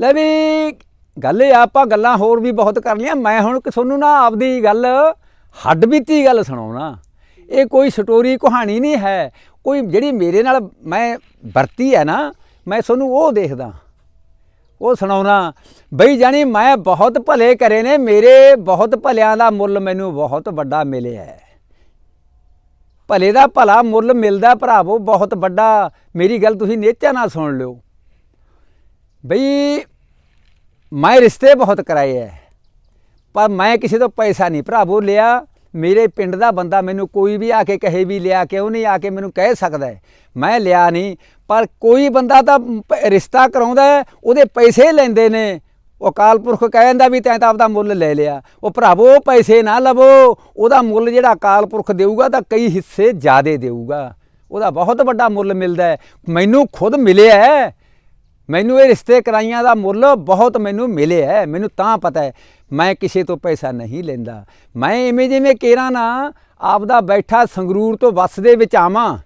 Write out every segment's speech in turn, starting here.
ਲੈ ਵੀ ਗੱਲ ਇਹ ਆਪਾਂ ਗੱਲਾਂ ਹੋਰ ਵੀ ਬਹੁਤ ਕਰ ਲਈਆਂ। ਮੈਂ ਹੁਣ ਤੁਹਾਨੂੰ ਨਾ ਆਪਦੀ ਗੱਲ, ਹੱਡ ਬੀਤੀ ਗੱਲ ਸੁਣਾਉਣਾ। ਇਹ ਕੋਈ ਸਟੋਰੀ ਕਹਾਣੀ ਨਹੀਂ ਹੈ। ਕੋਈ ਜਿਹੜੀ ਮੇਰੇ ਨਾਲ ਮੈਂ ਵਰਤੀ ਹੈ ਨਾ, ਮੈਂ ਤੁਹਾਨੂੰ ਉਹ ਦੇਖਦਾ। ਉਹ ਸੁਣਾਉਣਾ, ਬਈ ਜਾਨੀ ਮੈਂ ਬਹੁਤ ਭਲੇ ਕਰੇ ਨੇ, ਮੇਰੇ ਬਹੁਤ ਭਲਿਆਂ ਦਾ ਮੁੱਲ ਮੈਨੂੰ ਬਹੁਤ ਵੱਡਾ ਮਿਲਿਆ ਹੈ। ਭਲੇ ਦਾ ਭਲਾ ਮੁੱਲ ਮਿਲਦਾ ਭਰਾਵੋ, ਬਹੁਤ ਵੱਡਾ। ਮੇਰੀ ਗੱਲ ਤੁਸੀਂ ਨੇਚਾ ਨਾਲ ਸੁਣ ਲਿਓ। ਬਈ, ਮੈਂ ਰਿਸ਼ਤੇ ਬਹੁਤ ਕਰਾਏ ਐ, ਪਰ ਮੈਂ ਕਿਸੇ ਤੋਂ ਪੈਸਾ ਨਹੀਂ ਭਰਾਵੋ ਲਿਆ। ਮੇਰੇ ਪਿੰਡ ਦਾ ਬੰਦਾ ਮੈਨੂੰ ਕੋਈ ਵੀ ਆ ਕੇ ਕਹੇ ਵੀ ਲਿਆ ਕਿਉਂ ਨਹੀਂ ਆ ਕੇ ਮੈਨੂੰ ਕਹਿ ਸਕਦਾ ਮੈਂ ਲਿਆ ਨਹੀਂ, ਪਰ ਕੋਈ ਬੰਦਾ ਤਾਂ ਪ- ਰਿਸ਼ਤਾ ਕਰਾਉਂਦਾ ਉਹਦੇ ਪੈਸੇ ਲੈਂਦੇ ਨੇ। ਉਹ ਅਕਾਲ ਪੁਰਖ ਕਹਿੰਦਾ ਵੀ ਤੈਂ ਤਾਂ ਆਪਦਾ ਮੁੱਲ ਲੈ ਲਿਆ। ਉਹ ਭਰਾਵੋ, ਪੈਸੇ ਨਾ ਲਵੋ, ਉਹਦਾ ਮੁੱਲ ਜਿਹੜਾ ਅਕਾਲ ਪੁਰਖ ਦੇਊਗਾ ਤਾਂ ਕਈ ਹਿੱਸੇ ਜ਼ਿਆਦੇ ਦੇਊਗਾ। ਉਹਦਾ ਬਹੁਤ ਵੱਡਾ ਮੁੱਲ ਮਿਲਦਾ ਮੈਨੂੰ ਖੁਦ ਮਿਲਿਆ ਮੈਨੂੰ ਇਹ ਰਿਸ਼ਤੇ ਕਰਾਈਆਂ ਦਾ ਮੁੱਲ ਬਹੁਤ ਮੈਨੂੰ ਮਿਲਿਆ ਹੈ, ਮੈਨੂੰ ਤਾਂ ਪਤਾ ਹੈ। ਮੈਂ ਕਿਸੇ ਤੋਂ ਪੈਸਾ ਨਹੀਂ ਲੈਂਦਾ। ਮੈਂ ਇਵੇਂ ਜਿਵੇਂ ਕੇਰਾ ਨਾ, ਆਪਦਾ ਬੈਠਾ ਸੰਗਰੂਰ ਤੋਂ ਬੱਸ ਦੇ ਵਿੱਚ ਆਵਾਂ।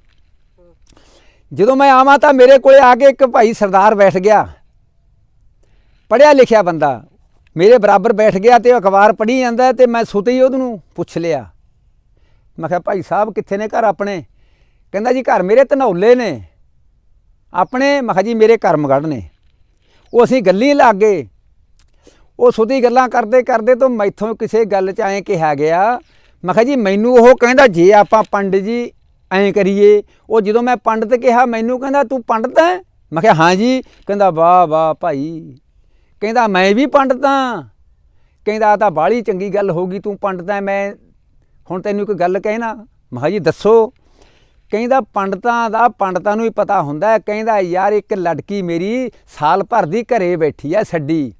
ਜਦੋਂ ਮੈਂ ਆਵਾਂ ਤਾਂ ਮੇਰੇ ਕੋਲੇ ਆ ਕੇ ਇੱਕ ਭਾਈ ਸਰਦਾਰ ਬੈਠ ਗਿਆ। ਪੜਿਆ ਲਿਖਿਆ ਬੰਦਾ। ਮੇਰੇ ਬਰਾਬਰ ਬੈਠ ਗਿਆ ਤੇ ਉਹ ਅਖਬਾਰ ਪੜ੍ਹੀ ਜਾਂਦਾ ਹੈ ਤੇ ਮੈਂ ਸੁਤੇ ਹੀ ਉਹਨੂੰ ਪੁੱਛ ਲਿਆ। ਮੈਂ ਕਿਹਾ, ਭਾਈ ਸਾਹਿਬ ਕਿੱਥੇ ਨੇ ਘਰ ਆਪਣੇ? ਕਹਿੰਦਾ, ਜੀ ਘਰ ਮੇਰੇ ਧਨੌਲੇ ਨੇ। ਆਪਣੇ ਮਖਾ ਜੀ ਮੇਰੇ ਕਰਮਗੜ੍ਹ ਨੇ ਉਹ ਅਸੀਂ ਗੱਲੀ ਲੱਗ ਗਏ ਉਹ ਸੁਦੀ ਗੱਲਾਂ ਕਰਦੇ ਕਰਦੇ ਤੋਂ ਮੈਥੋਂ ਕਿਸੇ ਗੱਲ 'ਚ ਐਂ ਕਿਹਾ ਗਿਆ, ਮੈਂ ਕਿਹਾ ਜੀ ਮੈਨੂੰ ਉਹ ਕਹਿੰਦਾ, ਜੇ ਆਪਾਂ ਪੰਡਿਤ ਜੀ ਐਂ ਕਰੀਏ, ਉਹ ਜਦੋਂ ਮੈਂ ਪੰਡਤ ਕਿਹਾ, ਮੈਨੂੰ ਕਹਿੰਦਾ, ਤੂੰ ਪੰਡਤ ਹੈ ਮੈਂ ਕਿਹਾ, ਹਾਂ ਜੀ। ਕਹਿੰਦਾ, ਵਾਹ ਵਾਹ ਭਾਈ। ਕਹਿੰਦਾ, ਮੈਂ ਵੀ ਪੰਡਤ ਹਾਂ ਕਹਿੰਦਾ, ਆਹ ਤਾਂ ਬਾਹਲੀ ਚੰਗੀ ਗੱਲ ਹੋ ਗਈ, ਤੂੰ ਪੰਡਤ ਹੈ ਮੈਂ ਹੁਣ ਤੈਨੂੰ ਇੱਕ ਗੱਲ ਕਹਿਣਾ। ਮੈਂ ਜੀ, ਦੱਸੋ। ਕਹਿੰਦਾ ਪੰਡਤਾਂ ਦਾ, ਪੰਡਤਾਂ ਨੂੰ ਹੀ ਪਤਾ ਹੁੰਦਾ ਕਹਿੰਦਾ ਯਾਰ ਇੱਕ ਲੜਕੀ ਮੇਰੀ ਸਾਲ ਭਰ ਦੀ ਘਰੇ ਬੈਠੀ ਐ ਛੱਡੀ।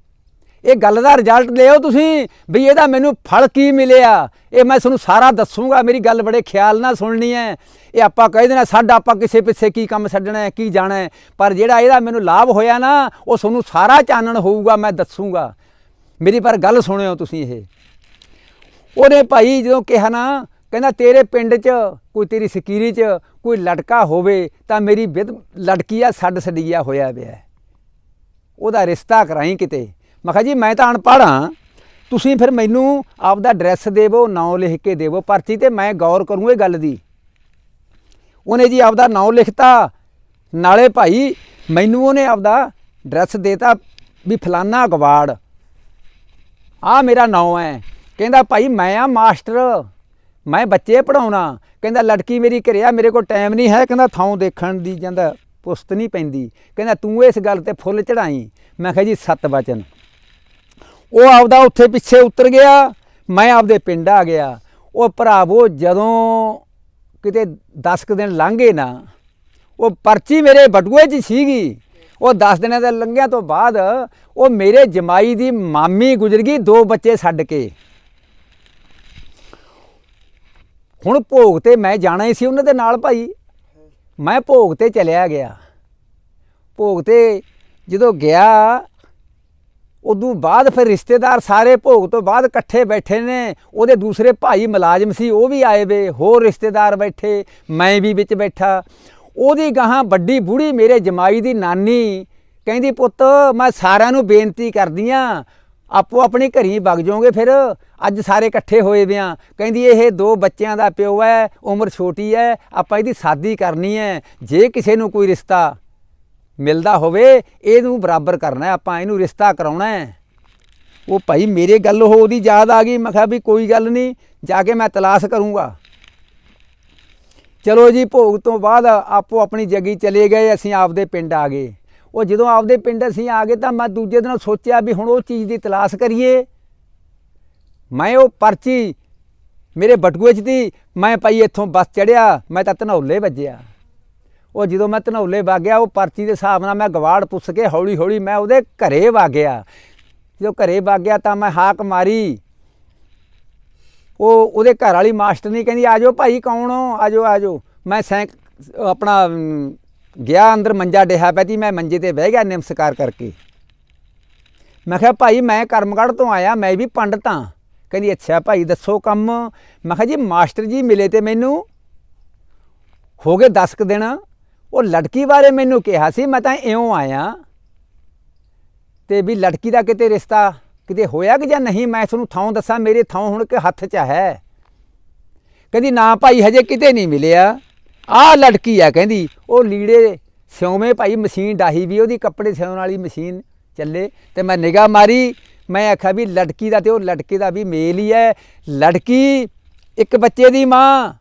ਇਹ ਗੱਲ ਦਾ ਰਿਜ਼ਲਟ ਲਿਓ ਤੁਸੀਂ ਵੀ ਇਹਦਾ ਮੈਨੂੰ ਫਲ ਕੀ ਮਿਲਿਆ? ਇਹ ਮੈਂ ਤੁਹਾਨੂੰ ਸਾਰਾ ਦੱਸੂਗਾ, ਮੇਰੀ ਗੱਲ ਬੜੇ ਖਿਆਲ ਨਾਲ ਸੁਣਨੀ ਹੈ। ਇਹ ਆਪਾਂ ਕਹਿ ਦੇਣਾ, ਸਾਡਾ ਆਪਾਂ ਕਿਸੇ ਪਿੱਛੇ ਕੀ ਕੰਮ ਛੱਡਣਾ ਹੈ, ਕੀ ਜਾਣਾ ਹੈ, ਪਰ ਜਿਹੜਾ ਇਹਦਾ ਮੈਨੂੰ ਲਾਭ ਹੋਇਆ ਨਾ, ਉਹ ਤੁਹਾਨੂੰ ਸਾਰਾ ਚਾਨਣ ਹੋਊਗਾ, ਮੈਂ ਦੱਸੂਗਾ। ਮੇਰੀ ਪਰ ਗੱਲ ਸੁਣਿਓ ਤੁਸੀਂ ਇਹ। ਉਹਨੇ ਭਾਈ ਜਦੋਂ ਕਿਹਾ ਨਾ ਕਹਿੰਦਾ, ਤੇਰੇ ਪਿੰਡ 'ਚ ਕੋਈ ਤੇਰੀ ਸਕੀਰੀ 'ਚ ਕੋਈ ਲੜਕਾ ਹੋਵੇ ਤਾਂ ਮੇਰੀ ਵਿਧ ਲੜਕੀ ਆ ਛੱਡ ਛੱਡੀਆ ਹੋਇਆ ਪਿਆ ਉਹਦਾ ਰਿਸ਼ਤਾ ਕਰਾਈ ਕਿਤੇ? ਮੈਂ ਕਿਹਾ, ਜੀ, ਮੈਂ ਤਾਂ ਅਨਪੜ੍ਹ ਹਾਂ। ਤੁਸੀਂ ਫਿਰ ਮੈਨੂੰ ਆਪਦਾ ਐਡਰੈਸ ਦੇਵੋ ਨਾਂ ਲਿਖ ਕੇ ਦੇਵੋ, ਪਰਚੀ ਤੇ ਮੈਂ ਗੌਰ ਕਰੂੰ ਇਹ ਗੱਲ ਦੀ। ਉਹਨੇ ਜੀ ਆਪਦਾ ਨਾਂ ਲਿਖਤਾ। ਨਾਲੇ ਭਾਈ, ਮੈਨੂੰ ਉਹਨੇ ਆਪਦਾ ਐਡਰੈਸ ਦੇਤਾ ਵੀ ਫਲਾਨਾ ਅਗਵਾੜ ਆ ਮੇਰਾ ਨਾਂ ਹੈ। ਕਹਿੰਦਾ, ਭਾਈ, ਮੈਂ ਆ ਮਾਸਟਰ। ਮੈਂ ਬੱਚੇ ਪੜਾਉਣਾ ਕਹਿੰਦਾ, ਲੜਕੀ ਮੇਰੀ ਘਰੇ ਆ ਮੇਰੇ ਕੋਲ ਟਾਈਮ ਨਹੀਂ ਹੈ। ਕਹਿੰਦਾ ਥਾਂ ਦੇਖਣ ਦੀ ਜਾਂਦਾ, ਪੁਸਤ ਨਹੀਂ ਪੈਂਦੀ। ਕਹਿੰਦਾ, ਤੂੰ ਇਸ ਗੱਲ ਤੇ ਫੁੱਲ ਚੜਾਈ ਮੈਂ ਕਿਹਾ, ਜੀ, ਸਤ ਬਚਨ ਉਹ ਆਪਦਾ ਉੱਥੇ ਪਿੱਛੇ ਉਤਰ ਗਿਆ। ਮੈਂ ਆਪਦੇ ਪਿੰਡ ਆ ਗਿਆ। ਉਹ ਭਰਾਵੋ ਜਦੋਂ ਕਿਤੇ 10 ਕੁ ਦਿਨ ਲੰਘੇ ਨਾ, ਉਹ ਪਰਚੀ ਮੇਰੇ ਬਟੂਏ 'ਚ ਸੀਗੀ। ਉਹ 10 ਦਿਨਾਂ ਦੇ ਲੰਘਿਆਂ ਤੋਂ ਬਾਅਦ ਉਹ ਮੇਰੇ ਜਮਾਈ ਦੀ ਮਾਮੀ ਗੁਜ਼ਰ ਗਈ ਦੋ ਬੱਚੇ ਛੱਡ ਕੇ। ਹੁਣ ਭੋਗ ਤੇ ਮੈਂ ਜਾਣਾ ਹੀ ਸੀ ਉਹਨਾਂ ਦੇ ਨਾਲ ਭਾਈ। ਮੈਂ ਭੋਗ ਤੇ ਚਲਿਆ ਗਿਆ। ਭੋਗ ਤੇ ਜਦੋਂ ਗਿਆ, ਉਦੋਂ ਬਾਅਦ ਫਿਰ ਰਿਸ਼ਤੇਦਾਰ ਸਾਰੇ ਭੋਗ ਤੋਂ ਬਾਅਦ ਇਕੱਠੇ ਬੈਠੇ ਨੇ। ਉਹਦੇ ਦੂਸਰੇ ਭਾਈ ਮੁਲਾਜ਼ਮ ਸੀ, ਉਹ ਵੀ ਆਏ ਵੇ, ਹੋਰ ਰਿਸ਼ਤੇਦਾਰ ਬੈਠੇ, ਮੈਂ ਵੀ ਵਿੱਚ ਬੈਠਾ। ਉਹਦੀ ਗਾਹਾਂ ਵੱਡੀ ਬੁੜੀ ਮੇਰੇ ਜਮਾਈ ਦੀ ਨਾਨੀ, ਕਹਿੰਦੀ, ਪੁੱਤ, ਮੈਂ ਸਾਰਿਆਂ ਨੂੰ ਬੇਨਤੀ ਕਰਦੀ ਆ ਆਪੋ ਆਪਣੇ ਘਰੀ ਵਗ ਜਾਓਗੇ ਫਿਰ। ਅੱਜ ਸਾਰੇ ਇਕੱਠੇ ਹੋਏ ਵੇ ਆ। ਕਹਿੰਦੀ ਇਹ ਦੋ ਬੱਚਿਆਂ ਦਾ ਪਿਓ ਹੈ ਉਮਰ ਛੋਟੀ ਹੈ ਆਪਾਂ ਇਹਦੀ ਸ਼ਾਦੀ ਕਰਨੀ ਹੈ ਜੇ ਕਿਸੇ ਨੂੰ ਕੋਈ ਰਿਸ਼ਤਾ ਮਿਲਦਾ ਹੋਵੇ, ਇਹਨੂੰ ਬਰਾਬਰ ਕਰਨਾ ਹੈ ਆਪਾਂ ਇਹਨੂੰ ਰਿਸ਼ਤਾ ਕਰਾਉਣਾ ਹੈ ਉਹ ਭਾਈ ਮੇਰੇ ਗੱਲ ਹੋ ਉਹਦੀ ਯਾਦ ਆ ਗਈ, ਮੈਂ ਕਿਹਾ ਵੀ ਕੋਈ ਗੱਲ ਨਹੀਂ, ਜਾ ਕੇ ਮੈਂ ਤਲਾਸ਼ ਕਰੂੰਗਾ। ਚਲੋ ਜੀ, ਭੋਗ ਤੋਂ ਬਾਅਦ ਆਪੋ ਆਪਣੀ ਜੱਗੀ ਚਲੇ ਗਏ, ਅਸੀਂ ਆਪਦੇ ਪਿੰਡ ਆ ਗਏ। ਉਹ ਜਦੋਂ ਆਪਦੇ ਪਿੰਡ ਅਸੀਂ ਆ ਗਏ ਤਾਂ ਮੈਂ ਦੂਜੇ ਦਿਨ ਸੋਚਿਆ ਵੀ ਹੁਣ ਉਹ ਚੀਜ਼ ਦੀ ਤਲਾਸ਼ ਕਰੀਏ। ਮੈਂ ਉਹ ਪਰਚੀ ਮੇਰੇ ਬਟੂਏ 'ਚ ਦੀ, ਮੈਂ ਭਾਈ ਇੱਥੋਂ ਬੱਸ ਚੜਿਆ, ਮੈਂ ਤਾਂ ਧਨੌਲੇ ਵੱਜਿਆ। ਉਹ ਜਦੋਂ ਮੈਂ ਧਨੌਲੇ ਵਾਗਿਆ, ਉਹ ਪਰਚੀ ਦੇ ਹਿਸਾਬ ਨਾਲ ਮੈਂ ਗਵਾੜ ਪੁੱਛ ਕੇ ਹੌਲੀ ਹੌਲੀ ਮੈਂ ਉਹਦੇ ਘਰੇ ਵਾਗਿਆ। ਜਦੋਂ ਘਰੇ ਵਾਗਿਆ ਤਾਂ ਮੈਂ ਹਾਕ ਮਾਰੀ। ਉਹ ਉਹਦੇ ਘਰ ਵਾਲੀ ਮਾਸਟਰ ਨਹੀਂ ਕਹਿੰਦੀ ਆਜੋ ਭਾਈ, ਕੌਣ ਹੋ? ਆਜੋ ਆਜੋ ਮੈਂ ਸੈਂਕ, ਆਪਣਾ ਗਿਆ ਅੰਦਰ ਮੰਜਾ ਡਿਹਾ ਪਿਆ ਤੀ ਮੈਂ ਮੰਜੇ ਤੇ ਬਹਿ ਗਿਆ ਨਿਮਸਕਾਰ ਕਰਕੇ। ਮੈਂ ਕਿਹਾ, ਭਾਈ, ਮੈਂ ਕਰਮਗੜ੍ਹ ਤੋਂ ਆਇਆ, ਮੈਂ ਵੀ ਪੰਡਤ ਹਾਂ। ਕਹਿੰਦੀ, ਅੱਛਾ ਭਾਈ, ਦੱਸੋ ਕੰਮ। ਮੈਂ ਕਿਹਾ, ਜੀ, ਮਾਸਟਰ ਜੀ ਮਿਲੇ ਤੇ ਮੈਨੂੰ। ਹੋ ਗਏ 10 ਕੁ ਦਿਨ, ਉਹ ਲੜਕੀ ਬਾਰੇ ਮੈਨੂੰ ਕਿਹਾ ਸੀ, ਮੈਂ ਤਾਂ ਇਉਂ ਆਇਆ। ਤੇ ਵੀ ਲੜਕੀ ਦਾ ਕਿਤੇ ਰਿਸ਼ਤਾ ਕਿਤੇ ਹੋਇਆ ਕਿ ਜਾਂ ਨਹੀਂ, ਮੈਂ ਤੁਹਾਨੂੰ ਥਾਂ ਦੱਸਾਂ, ਮੇਰੇ ਥਾਂ ਹੁਣ ਕਿ ਹੱਥ 'ਚ ਹੈ। ਕਹਿੰਦੀ, ਨਾ ਭਾਈ, ਹਜੇ ਕਿਤੇ ਨਹੀਂ ਮਿਲਿਆ। ਆਹ ਲੜਕੀ ਆ ਕਹਿੰਦੀ, ਉਹ ਲੀੜੇ ਸਿਉਵੇਂ ਭਾਈ ਮਸ਼ੀਨ ਡਾਹੀ ਵੀ, ਉਹਦੀ ਕੱਪੜੇ ਸਿਉਣ ਵਾਲੀ ਮਸ਼ੀਨ ਚੱਲੇ। ਤੇ ਮੈਂ ਨਿਗਾਹ ਮਾਰੀ, ਮੈਂ ਆਖਿਆ ਵੀ ਲੜਕੀ ਦਾ ਤੇ ਉਹ ਲੜਕੇ ਦਾ ਵੀ ਮੇਲ ਹੀ ਹੈ। ਲੜਕੀ ਇੱਕ ਬੱਚੇ ਦੀ ਮਾਂ,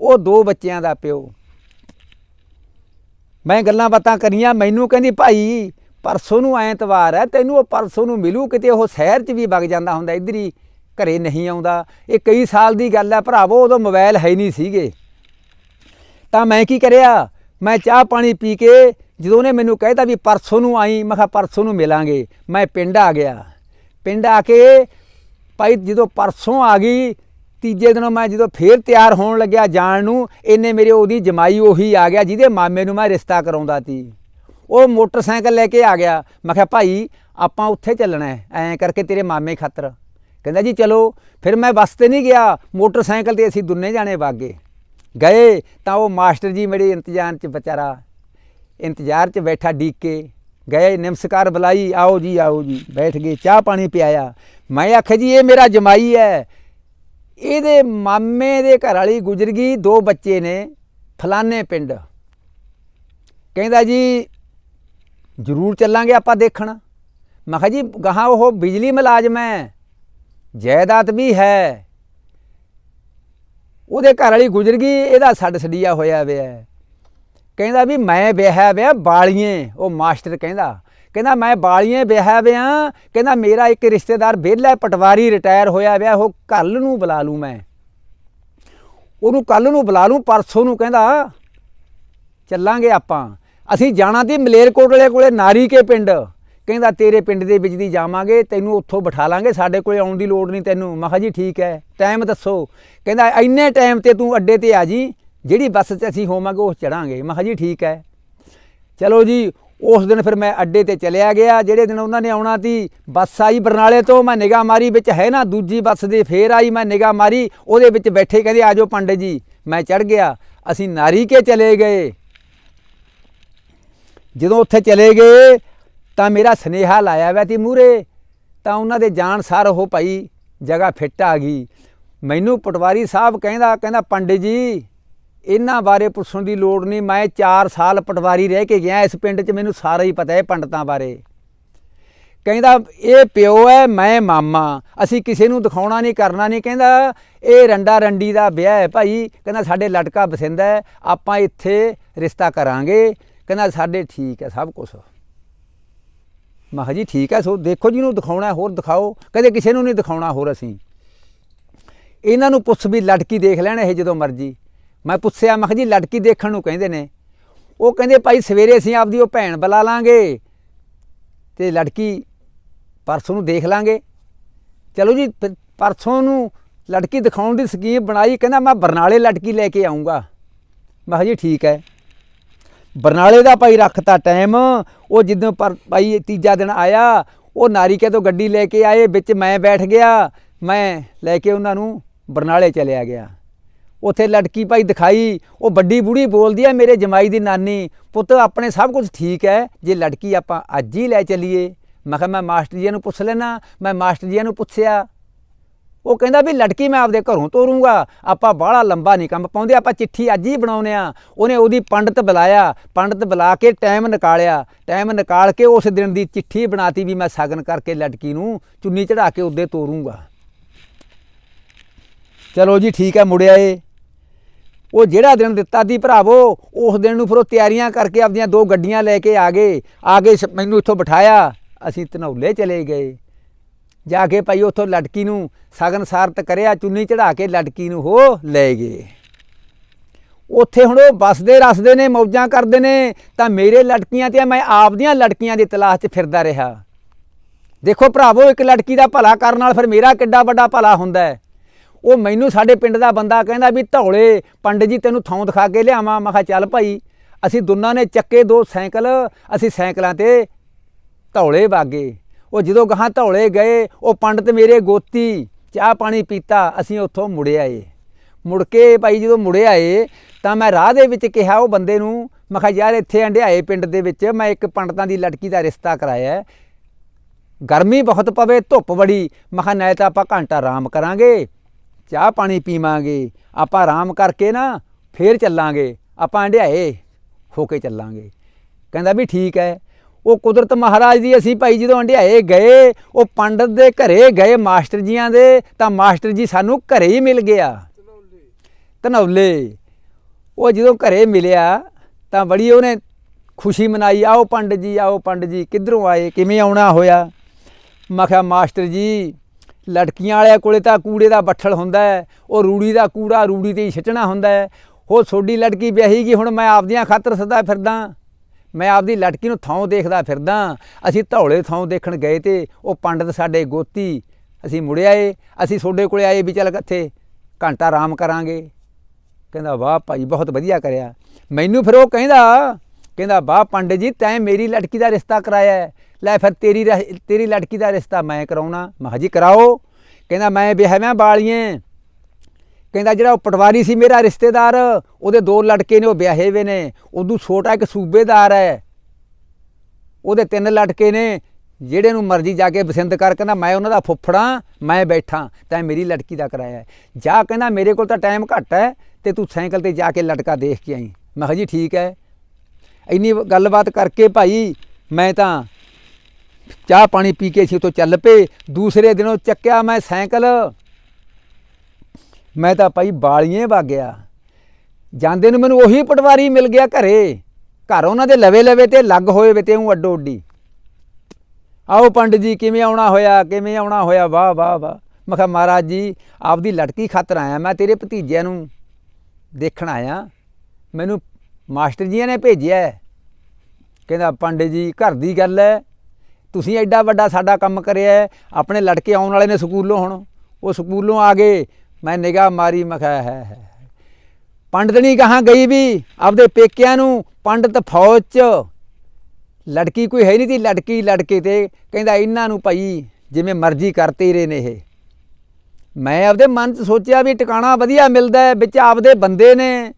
ਉਹ ਦੋ ਬੱਚਿਆਂ ਦਾ ਪਿਓ। ਮੈਂ ਗੱਲਾਂ ਬਾਤਾਂ ਕਰੀਆਂ, ਮੈਨੂੰ ਕਹਿੰਦੀ, ਭਾਈ, ਪਰਸੋਂ ਨੂੰ ਐਤਵਾਰ ਹੈ, ਤੈਨੂੰ ਉਹ ਪਰਸੋਂ ਨੂੰ ਮਿਲੂ ਕਿਤੇ, ਉਹ ਸ਼ਹਿਰ 'ਚ ਵੀ ਵਗ ਜਾਂਦਾ ਹੁੰਦਾ, ਇੱਧਰ ਹੀ ਘਰੇ ਨਹੀਂ ਆਉਂਦਾ। ਇਹ ਕਈ ਸਾਲ ਦੀ ਗੱਲ ਹੈ, ਭਰਾਵੋ, ਉਦੋਂ ਮੋਬਾਈਲ ਹੈ ਨਹੀਂ ਸੀਗੇ। ਤਾਂ ਮੈਂ ਕੀ ਕਰਿਆ? ਮੈਂ ਚਾਹ ਪਾਣੀ ਪੀ ਕੇ ਜਦੋਂ ਉਹਨੇ ਮੈਨੂੰ ਕਹਿਤਾ ਵੀ ਪਰਸੋਂ ਨੂੰ ਆਈ, ਮੈਂ ਕਿਹਾ ਪਰਸੋਂ ਨੂੰ ਮਿਲਾਂਗੇ। ਮੈਂ ਪਿੰਡ ਆ ਗਿਆ। ਪਿੰਡ ਆ ਕੇ ਭਾਈ ਜਦੋਂ ਪਰਸੋਂ ਆ ਗਈ, ਤੀਜੇ ਦਿਨੋਂ ਮੈਂ ਜਦੋਂ ਫੇਰ ਤਿਆਰ ਹੋਣ ਲੱਗਿਆ ਜਾਣ ਨੂੰ ਇਹਨੇ ਮੇਰੇ ਉਹਦੀ ਜਮਾਈ ਉਹੀ ਆ ਗਿਆ, ਜਿਹਦੇ ਮਾਮੇ ਨੂੰ ਮੈਂ ਰਿਸ਼ਤਾ ਕਰਾਉਂਦਾ ਸੀ। ਉਹ ਮੋਟਰਸਾਈਕਲ ਲੈ ਕੇ ਆ ਗਿਆ। ਮੈਂ ਕਿਹਾ, ਭਾਈ, ਆਪਾਂ ਉੱਥੇ ਚੱਲਣਾ ਹੈ। ਐਂ ਕਰਕੇ ਤੇਰੇ ਮਾਮੇ ਖਾਤਰ। ਕਹਿੰਦਾ ਜੀ, ਚਲੋ। ਫਿਰ ਮੈਂ ਬੱਸ ਤੇ ਨਹੀਂ ਗਿਆ। ਮੋਟਰਸਾਈਕਲ ਤੇ ਅਸੀਂ ਦੋਨੇ ਜਾਣੇ ਵਾਗੇ ਗਏ ਤਾਂ ਉਹ ਮਾਸਟਰ ਜੀ ਮੇਰੇ ਇੰਤਜ਼ਾਰ 'ਚ ਵਿਚਾਰਾ, ਇੰਤਜ਼ਾਰ 'ਚ ਬੈਠਾ ਡੀਕ। ਕੇ ਗਏ, ਨਮਸਕਾਰ ਬੁਲਾਈ, ਆਓ ਜੀ ਆਓ ਜੀ। ਬੈਠ ਗਏ, ਚਾਹ ਪਾਣੀ ਪਿਆਇਆ। ਮੈਂ ਆਖਿਆ ਜੀ, ਇਹ ਮੇਰਾ ਜਮਾਈ ਹੈ। ਇਹਦੇ ਮਾਮੇ ਦੇ ਘਰ ਵਾਲੀ ਗੁਜ਼ਰ ਗਈ, ਦੋ ਬੱਚੇ ਨੇ ਫਲਾਨੇ ਪਿੰਡ। ਕਹਿੰਦਾ ਜੀ, ਜ਼ਰੂਰ ਚੱਲਾਂਗੇ ਆਪਾਂ ਦੇਖਣ। ਮੈਂ ਕਿਹਾ ਜੀ, ਗਾਹਾਂ ਉਹ ਬਿਜਲੀ ਮੁਲਾਜ਼ਮ ਹੈ, ਜਾਇਦਾਦ ਵੀ ਹੈ। ਉਹਦੇ ਘਰ ਵਾਲੀ ਗੁਜ਼ਰ ਗਈ, ਇਹਦਾ ਛੱਡ ਛੜੀਆ ਹੋਇਆ ਵਿਆ ਕਹਿੰਦਾ ਵੀ ਮੈਂ ਵਿਆਹਿਆ ਵਿਆ ਬਾਲੀਏ, ਉਹ ਮਾਸਟਰ ਕਹਿੰਦਾ। ਕਹਿੰਦਾ ਮੈਂ ਬਾਲੀਏ ਵਿਆਹਿਆ ਵਿਆ ਕਹਿੰਦਾ ਮੇਰਾ ਇੱਕ ਰਿਸ਼ਤੇਦਾਰ ਵਿਹਲਾ ਪਟਵਾਰੀ ਰਿਟਾਇਰ ਹੋਇਆ ਵਿਆ ਉਹ ਕੱਲ ਨੂੰ ਬੁਲਾ ਲੂੰ ਮੈਂ। ਉਹਨੂੰ ਕੱਲ ਨੂੰ ਬੁਲਾ ਲੂੰ ਪਰਸੋਂ ਨੂੰ ਕਹਿੰਦਾ, ਚੱਲਾਂਗੇ ਆਪਾਂ। ਅਸੀਂ ਜਾਣਾ ਤੇ ਮਲੇਰਕੋਟਲੇ ਕੋਲੇ, ਨਾਰੀ ਕੇ ਪਿੰਡ। ਕਹਿੰਦਾ ਤੇਰੇ ਪਿੰਡ ਦੇ ਵਿੱਚ ਦੀ ਜਾਵਾਂਗੇ, ਤੈਨੂੰ ਉੱਥੋਂ ਬਿਠਾ ਲਾਂਗੇ, ਸਾਡੇ ਕੋਲੇ ਆਉਣ ਦੀ ਲੋੜ ਨਹੀਂ ਤੈਨੂੰ। ਮੈਂ ਕਿਹਾ ਜੀ ਠੀਕ ਹੈ ਟਾਈਮ ਦੱਸੋ। ਕਹਿੰਦਾ ਇੰਨੇ ਟਾਈਮ ਤੇ ਤੂੰ ਅੱਡੇ ਤੇ ਆ ਜੀ, ਜਿਹੜੀ ਬੱਸ 'ਚ ਅਸੀਂ ਹੋਵਾਂਗੇ ਉਹ ਚੜਾਂਗੇ। ਮੈਂ ਕਿਹਾ ਜੀ ਠੀਕ ਹੈ। ਚਲੋ ਜੀ, ਉਸ ਦਿਨ ਫਿਰ ਮੈਂ ਅੱਡੇ ਤੇ ਚਲਿਆ ਗਿਆ। ਜਿਹੜੇ ਦਿਨ ਉਹਨਾਂ ਨੇ ਆਉਣਾ ਸੀ, ਬੱਸ ਆਈ ਬਰਨਾਲੇ ਤੋਂ, ਮੈਂ ਨਿਗਾਹ ਮਾਰੀ, ਵਿੱਚ ਹੈ ਨਾ ਦੂਜੀ ਬੱਸ ਦੇ ਫੇਰ ਆਈ, ਮੈਂ ਨਿਗਾਹ ਮਾਰੀ, ਉਹਦੇ ਵਿੱਚ ਬੈਠੇ ਕਹਿੰਦੇ ਆਜੋ ਪੰਡਿਤ ਜੀ। ਮੈਂ ਚੜ ਗਿਆ। ਅਸੀਂ ਨਾਰੀ ਕੇ ਚਲੇ ਗਏ। ਜਦੋਂ ਉੱਥੇ ਚਲੇ ਗਏ ਤਾਂ ਮੇਰਾ ਸਨੇਹਾ ਲਾਇਆ ਹੋਇਆ ਤੀ ਮੂਰੇ ਤਾਂ ਉਹਨਾਂ ਦੇ ਜਾਣ ਸਾਰ ਉਹ ਭਾਈ ਜਗ੍ਹਾ ਫਿੱਟ ਆ ਗਈ। ਮੈਨੂੰ ਪਟਵਾਰੀ ਸਾਹਿਬ ਕਹਿੰਦਾ ਕਹਿੰਦਾ, ਪੰਡਿਤ ਜੀ, ਇਹਨਾਂ ਬਾਰੇ ਪੁੱਛਣ ਦੀ ਲੋੜ ਨਹੀਂ, ਮੈਂ 4 ਸਾਲ ਪਟਵਾਰੀ ਰਹਿ ਕੇ ਗਿਆ, ਇਸ ਪਿੰਡ 'ਚ ਮੈਨੂੰ ਸਾਰਾ ਹੀ ਪਤਾ ਹੈ ਪੰਡਤਾਂ ਬਾਰੇ। ਕਹਿੰਦਾ, ਇਹ ਪਿਓ ਹੈ, ਮੈਂ ਮਾਮਾ, ਅਸੀਂ ਕਿਸੇ ਨੂੰ ਦਿਖਾਉਣਾ ਨਹੀਂ, ਕਰਨਾ ਨਹੀਂ। ਕਹਿੰਦਾ, ਇਹ ਰੰਡਾ ਰੰਡੀ ਦਾ ਵਿਆਹ ਹੈ ਭਾਈ। ਕਹਿੰਦਾ, ਸਾਡੇ ਲਟਕਾ ਬਸਿੰਦਾ ਹੈ, ਆਪਾਂ ਇੱਥੇ ਰਿਸ਼ਤਾ ਕਰਾਂਗੇ। ਕਹਿੰਦਾ, ਸਾਡੇ ਠੀਕ ਹੈ, ਸਭ ਕੁਝ ਮੈਂ ਕਿਹਾ ਜੀ ਠੀਕ ਹੈ, ਸੋ ਦੇਖੋ ਜਿਹਨੂੰ ਦਿਖਾਉਣਾ, ਹੋਰ ਦਿਖਾਓ। ਕਹਿੰਦੇ ਕਿਸੇ ਨੂੰ ਨਹੀਂ ਦਿਖਾਉਣਾ ਹੋਰ ਅਸੀਂ। ਇਹਨਾਂ ਨੂੰ ਪੁੱਛ ਵੀ ਲੜਕੀ ਦੇਖ ਲੈਣ ਇਹ ਜਦੋਂ ਮਰਜ਼ੀ। ਮੈਂ ਪੁੱਛਿਆ, ਮੈਂ ਕਿਹਾ ਜੀ ਲੜਕੀ ਦੇਖਣ ਨੂੰ ਕਹਿੰਦੇ ਨੇ। ਉਹ ਕਹਿੰਦੇ ਭਾਈ ਸਵੇਰੇ ਅਸੀਂ ਆਪਦੀ ਉਹ ਭੈਣ ਬੁਲਾ ਲਾਂਗੇ ਤੇ ਲੜਕੀ ਪਰਸੋਂ ਨੂੰ ਦੇਖ ਲਾਂਗੇ। ਚਲੋ ਜੀ ਪਰਸੋਂ ਨੂੰ ਲੜਕੀ ਦਿਖਾਉਣ ਦੀ ਸਕੀਮ ਬਣਾਈ, ਕਹਿੰਦਾ ਮੈਂ ਬਰਨਾਲੇ ਲੜਕੀ ਲੈ ਕੇ ਆਉਂਗਾ ਮੈਂ ਕਿਹਾ ਜੀ ਠੀਕ ਹੈ। ਬਰਨਾਲੇ ਦਾ ਭਾਈ ਰੱਖਤਾ ਟਾਈਮ, ਉਹ ਜਦੋਂ ਪਰ ਭਾਈ ਤੀਜਾ ਦਿਨ ਆਇਆ, ਉਹ ਨਾਰੀਕੇ ਤੋਂ ਗੱਡੀ ਲੈ ਕੇ ਆਏ, ਵਿੱਚ ਮੈਂ ਬੈਠ ਗਿਆ, ਮੈਂ ਲੈ ਕੇ ਉਹਨਾਂ ਨੂੰ ਬਰਨਾਲੇ ਚਲਿਆ ਗਿਆ। ਉੱਥੇ ਲੜਕੀ ਭਾਈ ਦਿਖਾਈ, ਉਹ ਵੱਡੀ ਬੁੜੀ ਬੋਲਦੀ ਆ, ਮੇਰੇ ਜਮਾਈ ਦੀ ਨਾਨੀ, ਪੁੱਤ ਆਪਣੇ ਸਭ ਕੁਝ ਠੀਕ ਹੈ, ਜੇ ਲੜਕੀ ਆਪਾਂ ਅੱਜ ਹੀ ਲੈ ਚਲੀਏ। ਮੈਂ ਕਿਹਾ, ਮੈਂ ਮਾਸਟਰ ਜੀ ਨੂੰ ਪੁੱਛ ਲੈਣਾ ਮੈਂ ਮਾਸਟਰ ਜੀ ਨੂੰ ਪੁੱਛਿਆ ਉਹ ਕਹਿੰਦਾ ਵੀ ਲੜਕੀ ਮੈਂ ਆਪਦੇ ਘਰੋਂ ਤੋਰੂੰਗਾ। ਆਪਾਂ ਬਾਹਲਾ ਲੰਬਾ ਨਹੀਂ ਕੰਮ ਪਾਉਂਦੇ, ਆਪਾਂ ਚਿੱਠੀ ਅੱਜ ਹੀ ਬਣਾਉਨੇ ਆ ਉਹਨੇ ਉਹਦੀ ਪੰਡਤ ਬੁਲਾਇਆ, ਪੰਡਤ ਬੁਲਾ ਕੇ ਟਾਈਮ ਨਿਕਾਲਿਆ। ਟਾਈਮ ਨਿਕਾਲ ਕੇ ਉਸ ਦਿਨ ਦੀ ਚਿੱਠੀ ਬਣਾਤੀ ਵੀ ਮੈਂ ਸਗਨ ਕਰਕੇ ਲੜਕੀ ਨੂੰ ਚੁੰਨੀ ਚੜਾ ਕੇ ਉਹਦੇ ਤੋਰੂੰਗਾ। ਚਲੋ ਜੀ, ਠੀਕ ਹੈ ਮੁੜਿਆ ਏ ਉਹ ਜਿਹੜਾ ਦਿਨ ਦਿੱਤਾ ਦੀ ਭਰਾਵੋ, ਉਸ ਦਿਨ ਨੂੰ ਫਿਰ ਉਹ ਤਿਆਰੀਆਂ ਕਰਕੇ ਆਪਦੀਆਂ ਦੋ ਗੱਡੀਆਂ ਲੈ ਕੇ ਆ ਗਏ। ਆ ਕੇ ਮੈਨੂੰ ਇੱਥੋਂ ਬਿਠਾਇਆ। ਅਸੀਂ ਧਨੌਲੇ ਚਲੇ ਗਏ। ਜਾ ਕੇ ਭਾਈ ਉੱਥੋਂ ਲੜਕੀ ਨੂੰ ਸਗਨ ਸਾਰਤ ਕਰਿਆ, ਚੁੰਨੀ ਚੜਾ ਕੇ ਲੜਕੀ ਨੂੰ ਉਹ ਲੈ ਗਏ। ਉੱਥੇ ਹੁਣ ਉਹ ਬਸਦੇ ਰਸਦੇ ਨੇ, ਮੌਜਾਂ ਕਰਦੇ ਨੇ, ਤਾਂ ਮੇਰੇ ਲੜਕੀਆਂ ਤੇ ਮੈਂ ਆਪਦੀਆਂ ਲੜਕੀਆਂ ਦੀ ਤਲਾਸ਼ 'ਚ ਫਿਰਦਾ ਰਿਹਾ। ਦੇਖੋ ਭਰਾਵੋ, ਇੱਕ ਲੜਕੀ ਦਾ ਭਲਾ ਕਰਨ ਨਾਲ ਫਿਰ ਮੇਰਾ ਕਿੱਡਾ ਵੱਡਾ ਭਲਾ ਹੁੰਦਾ ਹੈ। ਉਹ ਮੈਨੂੰ ਸਾਡੇ ਪਿੰਡ ਦਾ ਬੰਦਾ ਕਹਿੰਦਾ ਵੀ, ਧੌਲੇ, ਪੰਡਿਤ ਜੀ, ਤੈਨੂੰ ਥਾਂ ਦਿਖਾ ਕੇ ਲਿਆਵਾਂ। ਮੈਂ ਕਿਹਾ, ਚੱਲ ਭਾਈ, ਅਸੀਂ ਦੋਨਾਂ ਨੇ ਚੱਕੇ ਦੋ ਸਾਈਕਲ, ਅਸੀਂ ਸਾਈਕਲਾਂ ਤੇ ਧੌਲੇ ਵਾਗੇ। ਉਹ ਜਦੋਂ ਗਾਹਾਂ ਧੌਲੇ ਗਏ, ਉਹ ਪੰਡਤ ਮੇਰੇ ਗੋਤੀ, ਚਾਹ ਪਾਣੀ ਪੀਤਾ, ਅਸੀਂ ਉੱਥੋਂ ਮੁੜੇ ਆਏ। ਮੁੜ ਕੇ ਭਾਈ ਜਦੋਂ ਮੁੜੇ ਆਏ, ਤਾਂ ਮੈਂ ਰਾਹ ਦੇ ਵਿੱਚ ਕਿਹਾ ਉਹ ਬੰਦੇ ਨੂੰ, ਮੈਂ ਕਿਹਾ, ਯਾਰ, ਇੱਥੇ ਅੰਡਿਆਏ ਪਿੰਡ ਦੇ ਵਿੱਚ ਮੈਂ ਇੱਕ ਪੰਡਤਾਂ ਦੀ ਲੜਕੀ ਦਾ ਰਿਸ਼ਤਾ ਕਰਾਇਆ ਗਰਮੀ ਬਹੁਤ ਪਵੇ, ਧੁੱਪ ਬੜੀ, ਮੈਂ ਕਿਹਾ ਨਾ ਤਾਂ ਆਪਾਂ ਘੰਟਾ ਆਰਾਮ ਕਰਾਂਗੇ, ਚਾਹ ਪਾਣੀ ਪੀਵਾਂਗੇ। ਆਪਾਂ ਆਰਾਮ ਕਰਕੇ ਨਾ ਫੇਰ ਚੱਲਾਂਗੇ, ਆਪਾਂ ਅੰਡਿਆਏ ਹੋ ਕੇ ਚੱਲਾਂਗੇ। ਕਹਿੰਦਾ ਵੀ ਠੀਕ ਹੈ। ਉਹ ਕੁਦਰਤ ਮਹਾਰਾਜ ਦੀ ਅਸੀਂ ਭਾਈ ਜਦੋਂ ਅੰਡਿਆਏ ਗਏ, ਉਹ ਪੰਡਤ ਦੇ ਘਰੇ ਗਏ ਮਾਸਟਰ ਜੀਆਂ ਦੇ, ਤਾਂ ਮਾਸਟਰ ਜੀ ਸਾਨੂੰ ਘਰੇ ਹੀ ਮਿਲ ਗਿਆ। ਧਨੌਲੇ। ਉਹ ਜਦੋਂ ਘਰੇ ਮਿਲਿਆ, ਤਾਂ ਬੜੀ ਉਹਨੇ ਖੁਸ਼ੀ ਮਨਾਈ, ਆਓ ਪੰਡਤ ਜੀ, ਆਓ ਪੰਡਤ ਜੀ, ਕਿੱਧਰੋਂ ਆਏ, ਕਿਵੇਂ ਆਉਣਾ ਹੋਇਆ? ਮੈਂ ਕਿਹਾ, ਮਾਸਟਰ ਜੀ, ਲੜਕੀਆਂ ਵਾਲਿਆਂ ਕੋਲੇ ਤਾਂ ਕੂੜੇ ਦਾ ਬੱਠਲ ਹੁੰਦਾ ਹੈ, ਉਹ ਰੂੜੀ ਦਾ ਕੂੜਾ ਰੂੜੀ ਤੇ ਹੀ ਛਿੱਟਣਾ ਹੁੰਦਾ ਹੈ। ਉਹ ਛੋਡੀ ਲੜਕੀ ਵਿਆਹੀ ਗਈ, ਹੁਣ ਮੈਂ ਆਪਦੀਆਂ ਖਾਤਰ ਸਦਾ ਫਿਰਦਾ। ਮੈਂ ਆਪਦੀ ਲੜਕੀ ਨੂੰ ਥਾਂ ਦੇਖਦਾ ਫਿਰਦਾ। ਅਸੀਂ ਧੌਲੇ ਥਾਂ ਦੇਖਣ ਗਏ ਤੇ ਉਹ ਪੰਡਤ ਸਾਡੇ ਗੋਤੀ, ਅਸੀਂ ਮੁੜਿਆ ਏ ਅਸੀਂ ਤੁਹਾਡੇ ਕੋਲੇ ਆਏ ਵੀ ਚੱਲ ਕਿੱਥੇ ਘੰਟਾ ਆਰਾਮ ਕਰਾਂਗੇ। ਕਹਿੰਦਾ, ਵਾਹ ਭਾਈ, ਬਹੁਤ ਵਧੀਆ ਕਰਿਆ। ਮੈਨੂੰ ਫਿਰ ਉਹ ਕਹਿੰਦਾ ਕਹਿੰਦਾ, ਵਾਹ ਪੰਡਤ ਜੀ, ਤੈਂ ਮੇਰੀ ਲੜਕੀ ਦਾ ਰਿਸ਼ਤਾ ਕਰਾਇਆ ਲੈ ਫਿਰ ਤੇਰੀ ਰਹਿ- ਤੇਰੀ ਲੜਕੀ ਦਾ ਰਿਸ਼ਤਾ ਮੈਂ ਕਰਾਉਣਾ। ਮੈਂ ਕਿਹਾ, ਜੀ ਕਰਾਓ। ਕਹਿੰਦਾ, ਮੈਂ ਵਿਆਹਾਂ ਵਾਲੀਏ ਕਹਿੰਦਾ ਜਿਹੜਾ ਉਹ ਪਟਵਾਰੀ ਸੀ ਮੇਰਾ ਰਿਸ਼ਤੇਦਾਰ, ਉਹਦੇ ਦੋ ਲੜਕੇ ਨੇ, ਉਹ ਵਿਆਹੇ ਵੇ ਨੇ। ਉਦੋਂ ਛੋਟਾ ਇੱਕ ਸੂਬੇਦਾਰ ਹੈ। ਉਹਦੇ ਤਿੰਨ ਲੜਕੇ ਨੇ। ਜਿਹੜੇ ਨੂੰ ਮਰਜ਼ੀ ਜਾ ਕੇ ਪਸੰਦ ਕਰ, ਕਹਿੰਦਾ ਮੈਂ ਉਹਨਾਂ ਦਾ ਫੁੱਫੜਾ, ਮੈਂ ਬੈਠਾ, ਤੈਂ ਮੇਰੀ ਲੜਕੀ ਦਾ ਕਰਾਇਆ ਜਾ ਕਹਿੰਦਾ ਮੇਰੇ ਕੋਲ ਤਾਂ ਟਾਈਮ ਘੱਟ ਹੈ ਤੇ ਤੂੰ ਸਾਈਕਲ ਤੇ ਜਾ ਕੇ ਲੜਕਾ ਦੇਖ ਕੇ ਆਈ। ਮੈਂ ਕਿਹਾ ਜੀ ਠੀਕ ਹੈ। ਇੰਨੀ ਗੱਲਬਾਤ ਕਰਕੇ ਭਾਈ ਮੈਂ ਤਾਂ ਚਾਹ ਪਾਣੀ ਪੀ ਕੇ ਸੀ ਉੱਥੋਂ ਚੱਲ ਪਏ। ਦੂਸਰੇ ਦਿਨੋਂ ਚੱਕਿਆ ਮੈਂ ਸਾਈਕਲ। ਮੈਂ ਤਾਂ ਭਾਈ ਬਾਲੀਏ ਵਾਗਿਆ। ਜਾਂਦੇ ਨੂੰ ਮੈਨੂੰ ਉਹੀ ਪਟਵਾਰੀ ਮਿਲ ਗਿਆ ਘਰੇ। ਘਰ ਉਹਨਾਂ ਦੇ ਲਵੇ ਲਵੇ ਤੇ ਲੱਗ ਹੋਏ ਵੇ ਤੇ ਉਹ ਅੱਡੋ ਅੱਡੀ। ਆਓ ਪੰਡਿਤ ਜੀ, ਕਿਵੇਂ ਆਉਣਾ ਹੋਇਆ, ਕਿਵੇਂ ਆਉਣਾ ਹੋਇਆ? ਵਾਹ ਵਾਹ ਵਾਹ। ਮੈਂ ਕਿਹਾ, ਮਹਾਰਾਜ ਜੀ, ਆਪਦੀ ਲੜਕੀ ਖਾਤਰ ਆਇਆ ਮੈਂ, ਤੇਰੇ ਭਤੀਜਿਆਂ ਨੂੰ ਦੇਖਣ ਆਇਆ। ਮੈਨੂੰ ਮਾਸਟਰ ਜੀਆਂ ਨੇ ਭੇਜਿਆ ਕਹਿੰਦਾ, ਪੰਡਿਤ ਜੀ, ਘਰ ਦੀ ਗੱਲ ਹੈ। ਤੁਸੀਂ ਐਡਾ ਵੱਡਾ ਸਾਡਾ ਕੰਮ ਕਰਿਆ ਆਪਣੇ ਲੜਕੇ ਆਉਣ ਵਾਲੇ ਨੇ ਸਕੂਲੋਂ ਹੁਣ। ਉਹ ਸਕੂਲੋਂ ਆ ਗਏ। ਮੈਂ ਨਿਗਾਹ ਮਾਰੀ, ਮੈਂ ਹੈ ਹੈ ਪੰਡਤਣੀ ਕਹਾਂ ਗਈ ਵੀ? ਆਪਦੇ ਪੇਕਿਆਂ ਨੂੰ ਪੰਡਤ ਫੌਜ 'ਚ ਲੜਕੀ ਕੋਈ ਹੈ ਨਹੀਂ ਤੀ, ਲੜਕੀ, ਲੜਕੇ ਤੇ ਕਹਿੰਦਾ ਇਹਨਾਂ ਨੂੰ ਭਾਈ ਜਿਵੇਂ ਮਰਜ਼ੀ ਕਰਤੇ ਰਹੇ ਨੇ ਇਹ। ਮੈਂ ਆਪਦੇ ਮਨ 'ਚ ਸੋਚਿਆ ਵੀ ਟਿਕਾਣਾ ਵਧੀਆ ਮਿਲਦਾ ਹੈ, ਵਿੱਚ ਆਪਦੇ ਬੰਦੇ ਨੇ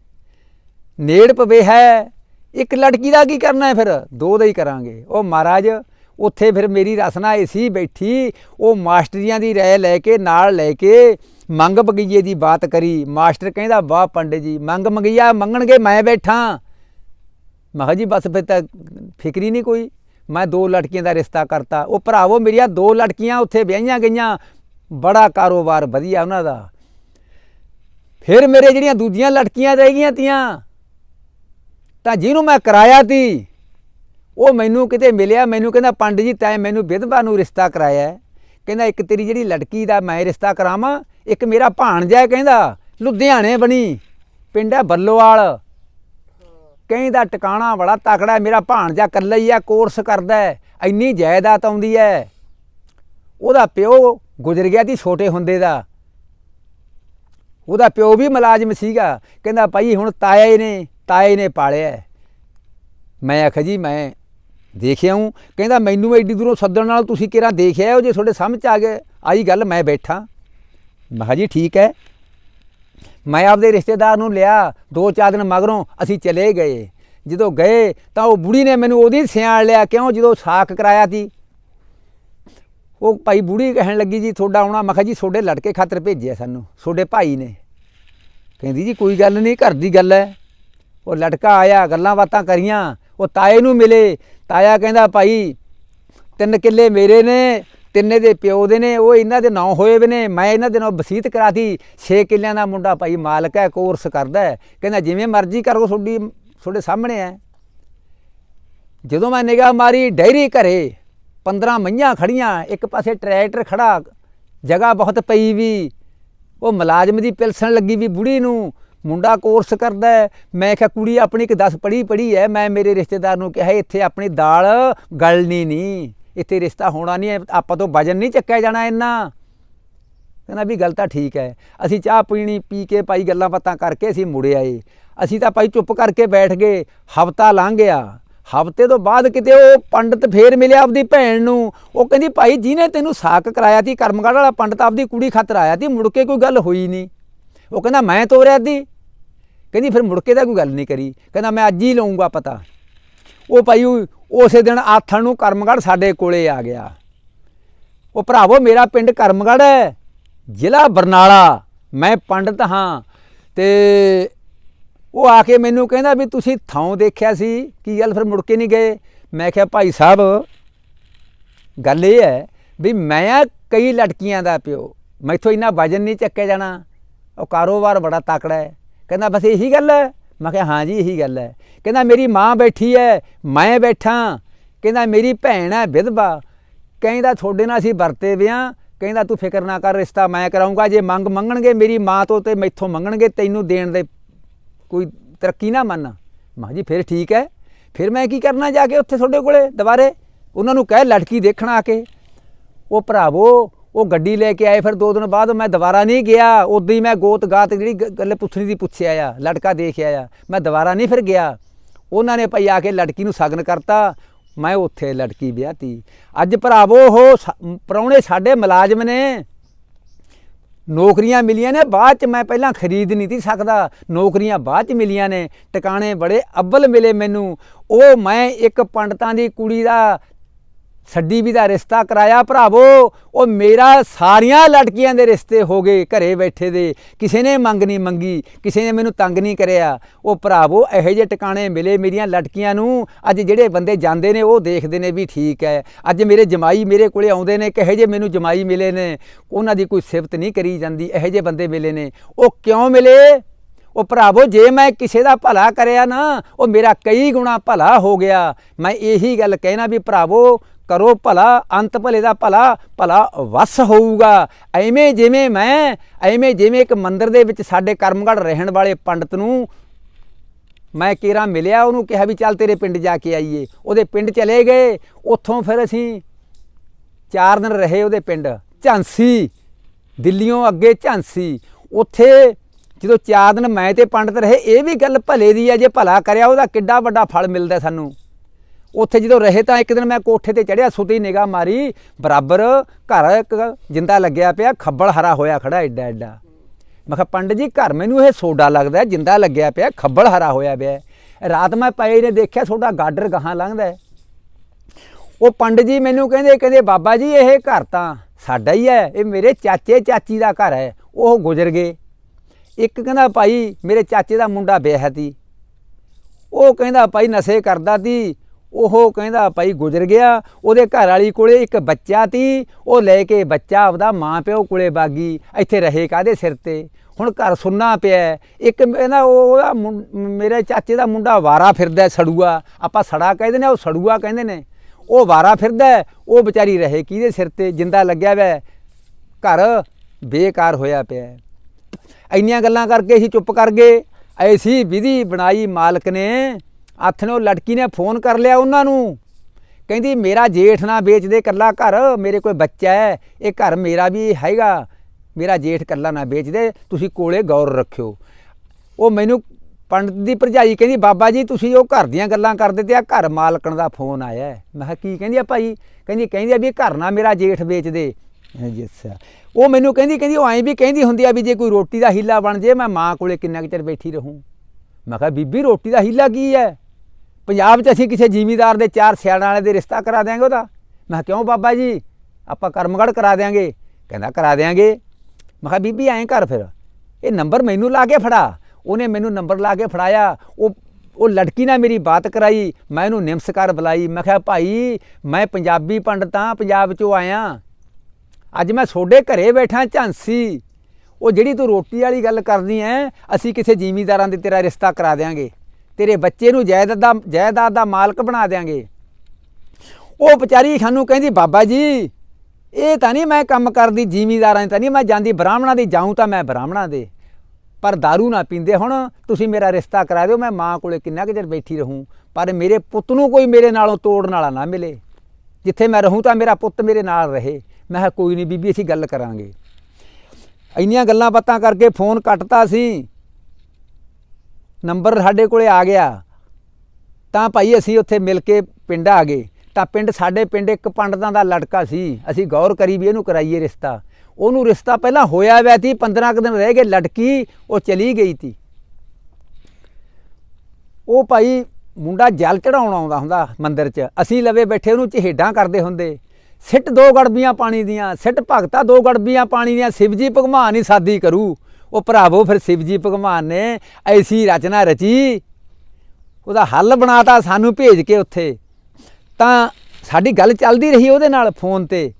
ਨੇੜ ਪਵੇ ਹੈ। ਇੱਕ ਲੜਕੀ ਦਾ ਕੀ ਕਰਨਾ ਹੈ ਫਿਰ? ਦੋ ਦਾ ਹੀ ਕਰਾਂਗੇ। ਉਹ ਮਹਾਰਾਜ, ਉੱਥੇ ਫਿਰ ਮੇਰੀ ਰਸਨਾ ਏਸੀ ਬੈਠੀ, ਉਹ ਮਾਸਟਰੀਆਂ ਦੀ ਰਾਏ ਲੈ ਕੇ, ਨਾਲ ਲੈ ਕੇ ਮੰਗ ਬਗਈਏ ਦੀ ਬਾਤ ਕਰੀ। ਮਾਸਟਰ ਕਹਿੰਦਾ, ਵਾਹ ਪੰਡਿਤ ਜੀ, ਮੰਗ ਮੰਗਈਆ ਮੰਗਣਗੇ, ਮੈਂ ਬੈਠਾ। ਮੈਂ ਕਿਹਾ ਜੀ, ਬਸ ਫਿਰ ਤਾਂ ਫਿਕਰੀ ਨਹੀਂ ਕੋਈ। ਮੈਂ ਦੋ ਲੜਕੀਆਂ ਦਾ ਰਿਸ਼ਤਾ ਕਰਤਾ। ਉਹ ਭਰਾਵੋ ਮੇਰੀਆਂ ਦੋ ਲੜਕੀਆਂ ਉੱਥੇ ਵਿਆਹੀਆਂ ਗਈਆਂ। ਬੜਾ ਕਾਰੋਬਾਰ ਵਧੀਆ ਉਹਨਾਂ ਦਾ। ਫਿਰ ਮੇਰੇ ਜਿਹੜੀਆਂ ਦੂਜੀਆਂ ਲੜਕੀਆਂ ਰਹਿ ਗਈਆਂ ਤੀਆਂ, ਤਾਂ ਜਿਹਨੂੰ ਮੈਂ ਕਰਾਇਆ ਤੀ, ਉਹ ਮੈਨੂੰ ਕਿਤੇ ਮਿਲਿਆ। ਮੈਨੂੰ ਕਹਿੰਦਾ, ਪੰਡਿਤ ਜੀ, ਤੈਂ ਮੈਨੂੰ ਵਿਧਵਾ ਨੂੰ ਰਿਸ਼ਤਾ ਕਰਾਇਆ ਕਹਿੰਦਾ, ਇੱਕ ਤੇਰੀ ਜਿਹੜੀ ਲੜਕੀ ਦਾ ਮੈਂ ਰਿਸ਼ਤਾ ਕਰਾਵਾਂ ਇੱਕ ਮੇਰਾ ਭਾਣਜਾ ਹੈ ਕਹਿੰਦਾ, ਲੁਧਿਆਣੇ ਬਣੀ, ਪਿੰਡ ਹੈ ਬੱਲੋਵਾਲ। ਕਹਿੰਦਾ, ਟਿਕਾਣਾ ਬੜਾ ਤਕੜਾ ਮੇਰਾ ਭਾਣਜਾ ਇਕੱਲਾ ਹੀ ਆ, ਕੋਰਸ ਕਰਦਾ ਇੰਨੀ ਜਾਇਦਾਦ ਆਉਂਦੀ ਹੈ। ਉਹਦਾ ਪਿਓ ਗੁਜ਼ਰ ਗਿਆ ਸੀ ਛੋਟੇ ਹੁੰਦੇ ਦਾ। ਉਹਦਾ ਪਿਓ ਵੀ ਮੁਲਾਜ਼ਮ ਸੀਗਾ। ਕਹਿੰਦਾ, ਭਾਈ, ਹੁਣ ਤਾਏ ਨੇ ਤਾਏ ਨੇ ਪਾਲਿਆ ਮੈਂ ਆਖਿਆ, ਜੀ, ਮੈਂ ਦੇਖਿਆ ਹੂੰ। ਕਹਿੰਦਾ, ਮੈਨੂੰ ਐਡੀ ਦੂਰੋਂ ਸੱਦਣ ਨਾਲ ਤੁਸੀਂ ਕਿਹੜਾ ਦੇਖਿਆ ਉਹ ਜੇ ਤੁਹਾਡੇ ਸਮਝ 'ਚ ਆ ਗਏ ਆਈ ਗੱਲ ਮੈਂ ਬੈਠਾ। ਮੈਂ ਕਿਹਾ ਜੀ ਠੀਕ ਹੈ। ਮੈਂ ਆਪਦੇ ਰਿਸ਼ਤੇਦਾਰ ਨੂੰ ਲਿਆ, ਦੋ ਚਾਰ ਦਿਨ ਮਗਰੋਂ ਅਸੀਂ ਚਲੇ ਗਏ। ਜਦੋਂ ਗਏ ਤਾਂ ਉਹ ਬੁੜੀ ਨੇ ਮੈਨੂੰ ਉਹਦੀ ਸਿਆਣ ਲਿਆ, ਕਿਉਂ? ਜਦੋਂ ਸਾਕ ਕਰਾਇਆ ਸੀ। ਉਹ ਭਾਈ ਬੁੜੀ ਕਹਿਣ ਲੱਗੀ ਜੀ, ਤੁਹਾਡਾ ਆਉਣਾ। ਮੈਂ ਕਿਹਾ ਜੀ, ਤੁਹਾਡੇ ਲੜਕੇ ਖਾਤਰ ਭੇਜਿਆ ਸਾਨੂੰ, ਤੁਹਾਡੇ ਭਾਈ ਨੇ। ਕਹਿੰਦੀ ਜੀ, ਕੋਈ ਗੱਲ ਨਹੀਂ, ਘਰ ਦੀ ਗੱਲ ਹੈ। ਉਹ ਲੜਕਾ ਆਇਆ, ਗੱਲਾਂ ਬਾਤਾਂ ਕਰੀਆਂ, ਉਹ ਤਾਏ ਨੂੰ ਮਿਲੇ। ਤਾਇਆ ਕਹਿੰਦਾ, ਭਾਈ, ਤਿੰਨ ਕਿੱਲੇ ਮੇਰੇ ਨੇ ਤਿੰਨੇ ਦੇ ਪਿਓ ਦੇ ਨੇ, ਉਹ ਇਹਨਾਂ ਦੇ ਨਾਂ ਹੋਏ ਵੇ ਨੇ। ਮੈਂ ਇਹਨਾਂ ਦੇ ਨਾਲ ਵਸੀਤ ਕਰਾਤੀ। 6 ਕਿੱਲਿਆਂ ਦਾ ਮੁੰਡਾ ਭਾਈ ਮਾਲਕ ਹੈ, ਕੋਰਸ ਕਰਦਾ ਹੈ। ਕਹਿੰਦਾ, ਜਿਵੇਂ ਮਰਜ਼ੀ ਕਰੋ, ਤੁਹਾਡੀ, ਤੁਹਾਡੇ ਸਾਹਮਣੇ ਹੈ। ਜਦੋਂ ਮੈਂ ਨਿਗਾਹ ਮਾਰੀ, ਡੈਰੀ ਘਰੇ 15 ਮਈਆਂ ਖੜੀਆਂ, ਇੱਕ ਪਾਸੇ ਟਰੈਕਟਰ ਖੜਾ, ਜਗ੍ਹਾ ਬਹੁਤ ਪਈ ਵੀ। ਉਹ ਮੁਲਾਜ਼ਮ ਦੀ ਪਿਲਸਣ ਲੱਗੀ ਵੀ ਬੁੜੀ ਨੂੰ। ਮੁੰਡਾ ਕੋਰਸ ਕਰਦਾ ਮੈਂ ਕਿਹਾ, ਕੁੜੀ ਆਪਣੀ ਇੱਕ 10 ਪੜੀ ਪੜੀ ਹੈ। ਮੈਂ ਮੇਰੇ ਰਿਸ਼ਤੇਦਾਰ ਨੂੰ ਕਿਹਾ, ਇੱਥੇ ਆਪਣੀ ਦਾਲ ਗਲਣੀ ਨਹੀਂ। ਇੱਥੇ ਰਿਸ਼ਤਾ ਹੋਣਾ ਨਹੀਂ ਹੈ, ਆਪਾਂ ਤੋਂ ਵਜਨ ਨਹੀਂ ਚੱਕਿਆ ਜਾਣਾ ਇੰਨਾ। ਕਹਿੰਦਾ ਵੀ ਗੱਲ ਤਾਂ ਠੀਕ ਹੈ। ਅਸੀਂ ਚਾਹ ਪੀਣੀ ਪੀ ਕੇ ਭਾਈ ਗੱਲਾਂ ਬਾਤਾਂ ਕਰਕੇ ਅਸੀਂ ਮੁੜੇ ਆਏ। ਅਸੀਂ ਤਾਂ ਭਾਈ ਚੁੱਪ ਕਰਕੇ ਬੈਠ ਗਏ ਹਫਤਾ ਲੰਘ ਗਿਆ। ਹਫ਼ਤੇ ਤੋਂ ਬਾਅਦ ਕਿਤੇ ਉਹ ਪੰਡਤ ਫੇਰ ਮਿਲਿਆ ਆਪਦੀ ਭੈਣ ਨੂੰ। ਉਹ ਕਹਿੰਦੀ ਭਾਈ ਜਿਹਨੇ ਤੈਨੂੰ ਸਾਕ ਕਰਾਇਆ ਸੀ ਕਰਮਗੜ੍ਹ ਵਾਲਾ ਪੰਡਤ ਆਪਦੀ ਕੁੜੀ ਖਾਤਰ ਆਇਆ ਸੀ ਮੁੜ ਕੇ ਕੋਈ ਗੱਲ ਹੋਈ ਨਹੀਂ। ਉਹ ਕਹਿੰਦਾ ਮੈਂ ਤੋਰਿਆ ਦੀ ਕਹਿੰਦੀ ਫਿਰ ਮੁੜ ਕੇ ਤਾਂ ਕੋਈ ਗੱਲ ਨਹੀਂ ਕਰੀ। ਕਹਿੰਦਾ ਮੈਂ ਅੱਜ ਹੀ ਲਊਂਗਾ ਪਤਾ। ਉਹ ਭਾਈ ਉਹ- ਉਸੇ ਦਿਨ ਆਥਣ ਨੂੰ ਕਰਮਗੜ ਸਾਡੇ ਕੋਲੇ ਆ ਗਿਆ। ਉਹ ਭਰਾਵੋ, ਮੇਰਾ ਪਿੰਡ ਕਰਮਗੜ੍ਹ ਹੈ, ਜ਼ਿਲ੍ਹਾ ਬਰਨਾਲਾ। ਮੈਂ ਪੰਡਤ ਹਾਂ ਤੇ ਉਹ ਆ ਕੇ ਮੈਨੂੰ ਕਹਿੰਦਾ ਵੀ ਤੁਸੀਂ ਥਾਂ ਦੇਖਿਆ ਸੀ? ਕੀ ਗੱਲ? ਫਿਰ ਮੁੜ ਕੇ ਨਹੀਂ ਗਏ। ਮੈਂ ਕਿਹਾ, ਭਾਈ ਸਾਹਿਬ, ਗੱਲ ਇਹ ਹੈ ਵੀ ਮੈਂ ਕਈ ਲੜਕੀਆਂ ਦਾ ਪਿਓ। ਮੈਥੋਂ ਇੰਨਾ ਵਜਨ ਨਹੀਂ ਚੱਕਿਆ ਜਾਣਾ। ਉਹ ਕਾਰੋਬਾਰ ਬੜਾ ਤਾਕੜਾ ਹੈ। ਕਹਿੰਦਾ, ਬਸ ਇਹੀ ਗੱਲ ਹੈ। ਮੈਂ ਕਿਹਾ, ਹਾਂ ਜੀ, ਇਹੀ ਗੱਲ ਹੈ। ਕਹਿੰਦਾ, ਮੇਰੀ ਮਾਂ ਬੈਠੀ ਹੈ ਮੈਂ ਬੈਠਾ। ਕਹਿੰਦਾ, ਮੇਰੀ ਭੈਣ ਹੈ ਵਿਧਵਾ। ਕਹਿੰਦਾ, ਤੁਹਾਡੇ ਨਾਲ ਅਸੀਂ ਵਰਤੇ ਵਿਆਂ ਕਹਿੰਦਾ, ਤੂੰ ਫਿਕਰ ਨਾ ਕਰ, ਰਿਸ਼ਤਾ ਮੈਂ ਕਰਾਉਂਗਾ ਜੇ ਮੰਗ ਮੰਗਣਗੇ ਮੇਰੀ ਮਾਂ ਤੋਂ ਤੇ ਮੈਥੋਂ ਮੰਗਣਗੇ, ਤੈਨੂੰ ਦੇਣ ਦੇ ਕੋਈ ਤਰੱਕੀ ਨਾ ਮੰਨ। ਮੈਂ ਜੀ, ਫਿਰ ਠੀਕ ਹੈ ਫਿਰ ਮੈਂ ਕੀ ਕਰਨਾ ਜਾ ਕੇ ਉੱਥੇ ਤੁਹਾਡੇ ਕੋਲੇ ਦੁਬਾਰੇ? ਉਹਨਾਂ ਨੂੰ ਕਹਿ, ਲੜਕੀ ਦੇਖਣ ਆ ਕੇ। ਉਹ ਭਰਾਵੋ ਉਹ ਗੱਡੀ ਲੈ ਕੇ ਆਏ, ਫਿਰ ਦੋ ਦਿਨ ਬਾਅਦ ਮੈਂ ਦੁਬਾਰਾ ਨਹੀਂ ਗਿਆ। ਉਦੋਂ ਹੀ ਮੈਂ ਗੋਤ ਗਾਤ ਜਿਹੜੀ ਗੱਲ ਪੁੱਛਣੀ ਦੀ ਪੁੱਛਿਆ ਆ ਲੜਕਾ ਦੇਖ ਆਇਆ। ਮੈਂ ਦੁਬਾਰਾ ਨਹੀਂ ਫਿਰ ਗਿਆ। ਉਹਨਾਂ ਨੇ ਭਾਈ ਆ ਕੇ ਲੜਕੀ ਨੂੰ ਸਗਨ ਕਰਤਾ। ਮੈਂ ਉੱਥੇ ਲੜਕੀ ਵਿਆਹਤੀ। ਅੱਜ ਭਰਾਵੋ, ਉਹ ਪਰੌਣੇ ਸਾਡੇ ਮੁਲਾਜ਼ਮ ਨੇ। ਨੌਕਰੀਆਂ ਮਿਲੀਆਂ ਨੇ, ਬਾਅਦ ਚ ਮੈਂ ਪਹਿਲਾਂ ਖਰੀਦ ਨਹੀਂ ਸੀ ਸਕਦਾ। ਨੌਕਰੀਆਂ ਬਾਅਦ ਚ ਮਿਲੀਆਂ ਨੇ। ਟਿਕਾਣੇ ਬੜੇ ਅੱਬਲ ਮਿਲੇ ਮੈਨੂੰ। ਉਹ ਮੈਂ ਇੱਕ ਪੰਡਤਾਂ ਦੀ ਕੁੜੀ ਦਾ ਛੱਡੀ ਵੀ ਦਾ ਰਿਸ਼ਤਾ ਕਰਾਇਆ, ਭਰਾਵੋ। ਉਹ ਮੇਰਾ ਸਾਰੀਆਂ ਲੜਕੀਆਂ ਦੇ ਰਿਸ਼ਤੇ ਹੋ ਗਏ ਘਰੇ ਬੈਠੇ ਦੇ। ਕਿਸੇ ਨੇ ਮੰਗ ਨਹੀਂ ਮੰਗੀ, ਕਿਸੇ ਨੇ ਮੈਨੂੰ ਤੰਗ ਨਹੀਂ ਕਰਿਆ। ਉਹ ਭਰਾਵੋ, ਇਹੋ ਜਿਹੇ ਟਿਕਾਣੇ ਮਿਲੇ ਮੇਰੀਆਂ ਲੜਕੀਆਂ ਨੂੰ। ਅੱਜ ਜਿਹੜੇ ਬੰਦੇ ਜਾਂਦੇ ਨੇ, ਉਹ ਦੇਖਦੇ ਨੇ ਵੀ ਠੀਕ ਹੈ। ਅੱਜ ਮੇਰੇ ਜਮਾਈ ਮੇਰੇ ਕੋਲੇ ਆਉਂਦੇ ਨੇ, ਕਹੇ ਜੇ ਮੈਨੂੰ ਜਮਾਈ ਮਿਲੇ ਨੇ। ਉਹਨਾਂ ਦੀ ਕੋਈ ਸਿਫਤ ਨਹੀਂ ਕਰੀ ਜਾਂਦੀ, ਇਹੋ ਜਿਹੇ ਬੰਦੇ ਮਿਲੇ ਨੇ। ਉਹ ਕਿਉਂ ਮਿਲੇ? ਉਹ ਭਰਾਵੋ, ਜੇ ਮੈਂ ਕਿਸੇ ਦਾ ਭਲਾ ਕਰਿਆ ਨਾ, ਉਹ ਮੇਰਾ ਕਈ ਗੁਣਾ ਭਲਾ ਹੋ ਗਿਆ। ਮੈਂ ਇਹੀ ਗੱਲ ਕਹਿਣਾ ਵੀ ਭਰਾਵੋ, ਕਰੋ ਭਲਾ, ਅੰਤ ਭਲੇ ਦਾ ਭਲਾ ਭਲਾ ਵਸ ਹੋਊਗਾ। ਐਵੇਂ ਜਿਵੇਂ ਮੈਂ, ਐਵੇਂ ਜਿਵੇਂ ਇੱਕ ਮੰਦਰ ਦੇ ਵਿੱਚ ਸਾਡੇ ਕਰਮਗੜ ਰਹਿਣ ਵਾਲੇ ਪੰਡਤ ਨੂੰ ਮੈਂ ਕੇਰਾ ਮਿਲਿਆ, ਉਹਨੂੰ ਕਿਹਾ ਵੀ ਚੱਲ ਤੇਰੇ ਪਿੰਡ ਜਾ ਕੇ ਆਈਏ। ਉਹਦੇ ਪਿੰਡ ਚਲੇ ਗਏ। ਉੱਥੋਂ ਫਿਰ ਅਸੀਂ ਚਾਰ ਦਿਨ ਰਹੇ ਉਹਦੇ ਪਿੰਡ। ਝਾਂਸੀ ਦਿੱਲੀੋਂ ਅੱਗੇ ਝਾਂਸੀ। ਉੱਥੇ ਜਦੋਂ ਚਾਰ ਦਿਨ ਮੈਂ ਤੇ ਪੰਡਤ ਰਹੇ, ਇਹ ਵੀ ਗੱਲ ਭਲੇ ਦੀ ਹੈ ਜੇ ਭਲਾ ਕਰਿਆ ਉਹਦਾ ਕਿੱਡਾ ਵੱਡਾ ਫਲ ਮਿਲਦਾ ਸਾਨੂੰ। ਉੱਥੇ ਜਦੋਂ ਰਹੇ ਤਾਂ ਇੱਕ ਦਿਨ ਮੈਂ ਕੋਠੇ ਤੇ ਚੜਿਆ ਸੁਤੀ ਨਿਗਾਹ ਮਾਰੀ, ਬਰਾਬਰ ਘਰ ਇੱਕ ਜਿੰਦਾ ਲੱਗਿਆ ਪਿਆ, ਖੱਬਲ ਹਰਾ ਹੋਇਆ ਖੜਾ ਐਡਾ ਐਡਾ ਮੈਂ ਕਿਹਾ, ਪੰਡਤ ਜੀ, ਘਰ ਮੈਨੂੰ ਇਹ ਸੋਡਾ ਲੱਗਦਾ ਜਿੰਦਾ ਲੱਗਿਆ ਪਿਆ, ਖੱਬਲ ਹਰਾ ਹੋਇਆ ਪਿਆ ਰਾਤ ਮੈਂ ਪਏ ਨੇ ਦੇਖਿਆ, ਤੁਹਾਡਾ ਗਾਡਰ ਗਾਹਾਂ ਲੰਘਦਾ ਉਹ ਪੰਡਤ ਜੀ ਮੈਨੂੰ ਕਹਿੰਦੇ ਕਹਿੰਦੇ, ਬਾਬਾ ਜੀ, ਇਹ ਘਰ ਤਾਂ ਸਾਡਾ ਹੀ ਹੈ, ਇਹ ਮੇਰੇ ਚਾਚੇ ਚਾਚੀ ਦਾ ਘਰ ਹੈ, ਉਹ ਗੁਜ਼ਰ ਗਏ। ਇੱਕ ਕਹਿੰਦਾ ਭਾਈ ਮੇਰੇ ਚਾਚੇ ਦਾ ਮੁੰਡਾ ਵਿਆਹਿਆ ਤੀ ਉਹ ਕਹਿੰਦਾ ਭਾਈ ਨਸ਼ੇ ਕਰਦਾ ਤੀ ਉਹ ਕਹਿੰਦਾ ਭਾਈ ਗੁਜ਼ਰ ਗਿਆ। ਉਹਦੇ ਘਰ ਵਾਲੀ ਕੋਲੇ ਇੱਕ ਬੱਚਾ ਤੀ ਉਹ ਲੈ ਕੇ ਬੱਚਾ ਆਪਦਾ ਮਾਂ ਪਿਓ ਕੋਲੇ ਬਾਗੀ। ਇੱਥੇ ਰਹੇ ਕਾਦੇ ਸਿਰ ਤੇ? ਹੁਣ ਘਰ ਸੁੰਨਾ ਪਿਆ ਇੱਕ ਕਹਿੰਦਾ ਉਹ ਉਹਦਾ ਮੇਰੇ ਚਾਚੇ ਦਾ ਮੁੰਡਾ ਵਾਰਾ ਫਿਰਦਾ ਸੜੂਆ। ਆਪਾਂ ਸੜਾ ਕਹਿੰਦੇ ਨੇ, ਉਹ ਸੜੂਆ ਕਹਿੰਦੇ ਨੇ। ਉਹ ਵਾਰਾ ਫਿਰਦਾ ਉਹ ਵਿਚਾਰੀ ਰਹੇ ਕਿਹਦੇ ਸਿਰ ਤੇ? ਜਿੰਦਾ ਲੱਗਿਆ ਵੈ। ਘਰ ਬੇਕਾਰ ਹੋਇਆ ਪਿਆ ਇੰਨੀਆਂ ਗੱਲਾਂ ਕਰਕੇ ਅਸੀਂ ਚੁੱਪ ਕਰ ਗਏ। ਐਸੀ ਵਿਧੀ ਬਣਾਈ ਮਾਲਕ ਨੇ। ਹੱਥ ਨੇ ਉਹ ਲੜਕੀ ਨੇ ਫੋਨ ਕਰ ਲਿਆ ਉਹਨਾਂ ਨੂੰ। ਕਹਿੰਦੀ, ਮੇਰਾ ਜੇਠ ਨਾ ਵੇਚ ਦੇ ਕੱਲਾ ਘਰ, ਮੇਰੇ ਕੋਈ ਬੱਚਾ ਹੈ। ਇਹ ਘਰ ਮੇਰਾ ਵੀ ਹੈਗਾ। ਮੇਰਾ ਜੇਠ ਕੱਲਾ ਨਾ ਵੇਚ ਦੇ ਤੁਸੀਂ ਕੋਲੇ ਗੌਰ ਰੱਖਿਓ। ਉਹ ਮੈਨੂੰ ਪੰਡਤ ਦੀ ਭਰਜਾਈ ਕਹਿੰਦੀ, ਬਾਬਾ ਜੀ, ਤੁਸੀਂ ਉਹ ਘਰ ਦੀਆਂ ਗੱਲਾਂ ਕਰਦੇ ਤੇ ਆ ਘਰ ਮਾਲਕਣ ਦਾ ਫੋਨ ਆਇਆ ਮੈਂ ਕਿਹਾ, ਕੀ ਕਹਿੰਦੀ ਆ ਭਾਈ? ਕਹਿੰਦੀ ਕਹਿੰਦੀ ਆ ਵੀ ਘਰ ਨਾ ਮੇਰਾ ਜੇਠ ਵੇਚ ਦੇ ਮੈਂ ਜੀ, ਅੱਛਾ। ਉਹ ਮੈਨੂੰ ਕਹਿੰਦੀ ਕਹਿੰਦੀ, ਉਹ ਐਂ ਵੀ ਕਹਿੰਦੀ ਹੁੰਦੀ ਆ ਵੀ ਜੇ ਕੋਈ ਰੋਟੀ ਦਾ ਹੀਲਾ ਬਣ ਜੇ, ਮੈਂ ਮਾਂ ਕੋਲੇ ਕਿੰਨਾ ਕੁ ਚਿਰ ਬੈਠੀ ਰਹੂੰ। ਮੈਂ ਕਿਹਾ, ਬੀਬੀ, ਰੋਟੀ ਦਾ ਹੀਲਾ ਕੀ ਹੈ? ਪੰਜਾਬ 'ਚ ਅਸੀਂ ਕਿਸੇ ਜ਼ਿਮੀਦਾਰ ਦੇ ਚਾਰ ਸਿਆਣਾਂ ਵਾਲੇ ਦੇ ਰਿਸ਼ਤਾ ਕਰਾ ਦਿਆਂਗੇ ਉਹਦਾ। ਮੈਂ ਕਿਹਾ, ਕਿਉਂ ਬਾਬਾ ਜੀ? ਆਪਾਂ ਕਰਮਗੜ ਕਰਾ ਦਿਆਂਗੇ। ਕਹਿੰਦਾ, ਕਰਾ ਦਿਆਂਗੇ। ਮੈਂ ਕਿਹਾ, ਬੀਬੀ, ਐਂ ਕਰ ਫਿਰ। ਇਹ ਨੰਬਰ ਮੈਨੂੰ ਲਾ ਕੇ ਫੜਾ। ਉਹਨੇ ਮੈਨੂੰ ਨੰਬਰ ਲਾ ਕੇ ਫੜਾਇਆ। ਉਹ ਉਹ ਲੜਕੀ ਨਾਲ ਮੇਰੀ ਬਾਤ ਕਰਾਈ। ਮੈਂ ਉਹਨੂੰ ਨਿਮਸਕਾਰ ਬੁਲਾਈ। ਮੈਂ ਕਿਹਾ, ਭਾਈ, ਮੈਂ ਪੰਜਾਬੀ ਪੰਡਤ ਹਾਂ, ਪੰਜਾਬ 'ਚੋਂ ਆਇਆ। ਅੱਜ ਮੈਂ ਤੁਹਾਡੇ ਘਰੇ ਬੈਠਾ ਝਾਂਸੀ। ਉਹ ਜਿਹੜੀ ਤੂੰ ਰੋਟੀ ਵਾਲੀ ਗੱਲ ਕਰਦੀ ਐ, ਅਸੀਂ ਕਿਸੇ ਜ਼ਿਮੀਂਦਾਰਾਂ ਦੇ ਤੇਰਾ ਰਿਸ਼ਤਾ ਕਰਾ ਦੇਾਂਗੇ ਤੇਰੇ ਬੱਚੇ ਨੂੰ ਜਾਇਦਾਦ ਦਾ ਜਾਇਦਾਦ ਦਾ ਮਾਲਕ ਬਣਾ ਦੇਾਂਗੇ ਉਹ ਵਿਚਾਰੀ ਸਾਨੂੰ ਕਹਿੰਦੀ, ਬਾਬਾ ਜੀ, ਇਹ ਤਾਂ ਨਹੀਂ ਮੈਂ ਕੰਮ ਕਰਦੀ ਜ਼ਿਮੀਂਦਾਰਾਂ ਦੀ ਤਾਂ ਨਹੀਂ, ਮੈਂ ਜਾਂਦੀ ਬ੍ਰਾਹਮਣਾਂ ਦੀ, ਜਾਊਂ ਤਾਂ ਮੈਂ ਬ੍ਰਾਹਮਣਾਂ ਦੇ। ਪਰ दारू ਨਾ ਪੀਂਦੇ ਹੁਣ, ਤੁਸੀਂ ਮੇਰਾ ਰਿਸ਼ਤਾ ਕਰਾ ਦਿਓ, ਮੈਂ ਮਾਂ ਕੋਲੇ ਕਿੰਨਾ ਕੁ ਚਿਰ ਬੈਠੀ ਰਹੂੰ। ਪਰ ਮੇਰੇ ਪੁੱਤ ਨੂੰ ਕੋਈ ਮੇਰੇ ਨਾਲੋਂ ਤੋੜਨ ਵਾਲਾ ਨਾ ਮਿਲੇ। ਜਿੱਥੇ ਮੈਂ ਰਹੂੰ ਤਾਂ ਮੇਰਾ ਪੁੱਤ ਮੇਰੇ ਨਾਲ ਰਹੇ। ਮੈਂ ਕਿਹਾ, ਕੋਈ ਨਹੀਂ ਬੀਬੀ, ਅਸੀਂ ਗੱਲ ਕਰਾਂਗੇ। ਇੰਨੀਆਂ ਗੱਲਾਂ ਬਾਤਾਂ ਕਰਕੇ ਫੋਨ ਕੱਟਤਾ ਸੀ। ਨੰਬਰ ਸਾਡੇ ਕੋਲੇ ਆ ਗਿਆ। ਤਾਂ ਭਾਈ ਅਸੀਂ ਉੱਥੇ ਮਿਲ ਕੇ ਪਿੰਡ ਆ ਗਏ। ਤਾਂ ਪਿੰਡ, ਸਾਡੇ ਪਿੰਡ ਇੱਕ ਪੰਡਤਾਂ ਦਾ ਲੜਕਾ ਸੀ। ਅਸੀਂ ਗੌਰ ਕਰੀ ਵੀ ਇਹਨੂੰ ਕਰਾਈਏ ਰਿਸ਼ਤਾ। ਉਹਨੂੰ ਰਿਸ਼ਤਾ ਪਹਿਲਾਂ ਹੋਇਆ ਵੈ ਸੀ 15 ਕੁ ਦਿਨ ਰਹਿ ਗਏ, ਲੜਕੀ ਉਹ ਚਲੀ ਗਈ ਸੀ ਉਹ ਭਾਈ ਮੁੰਡਾ ਜਲ ਚੜਾਉਣ ਆਉਂਦਾ ਹੁੰਦਾ ਮੰਦਿਰ 'ਚ। ਅਸੀਂ ਲਵੇ ਬੈਠੇ, ਉਹਨੂੰ ਚਹੇਡਾਂ ਕਰਦੇ ਹੁੰਦੇ। ਸਿੱਟ ਦੋ ਗੜਬੀਆਂ ਪਾਣੀ ਦੀਆਂ, ਸਿੱਟ ਭਗਤਾ ਦੋ ਗੜਬੀਆਂ ਪਾਣੀ ਦੀਆਂ, ਸ਼ਿਵਜੀ ਭਗਵਾਨ ਹੀ ਸਾਦੀ ਕਰੂ। ਉਹ ਭਰਾਵੋ, ਫਿਰ ਸ਼ਿਵਜੀ ਭਗਵਾਨ ਨੇ ਐਸੀ ਰਚਨਾ ਰਚੀ। ਉਹਦਾ ਹੱਲ ਬਣਾਤਾ ਸਾਨੂੰ ਭੇਜ ਕੇ ਉੱਥੇ। ਤਾਂ ਸਾਡੀ ਗੱਲ ਚੱਲਦੀ ਰਹੀ ਉਹਦੇ ਨਾਲ ਫੋਨ ਤੇ।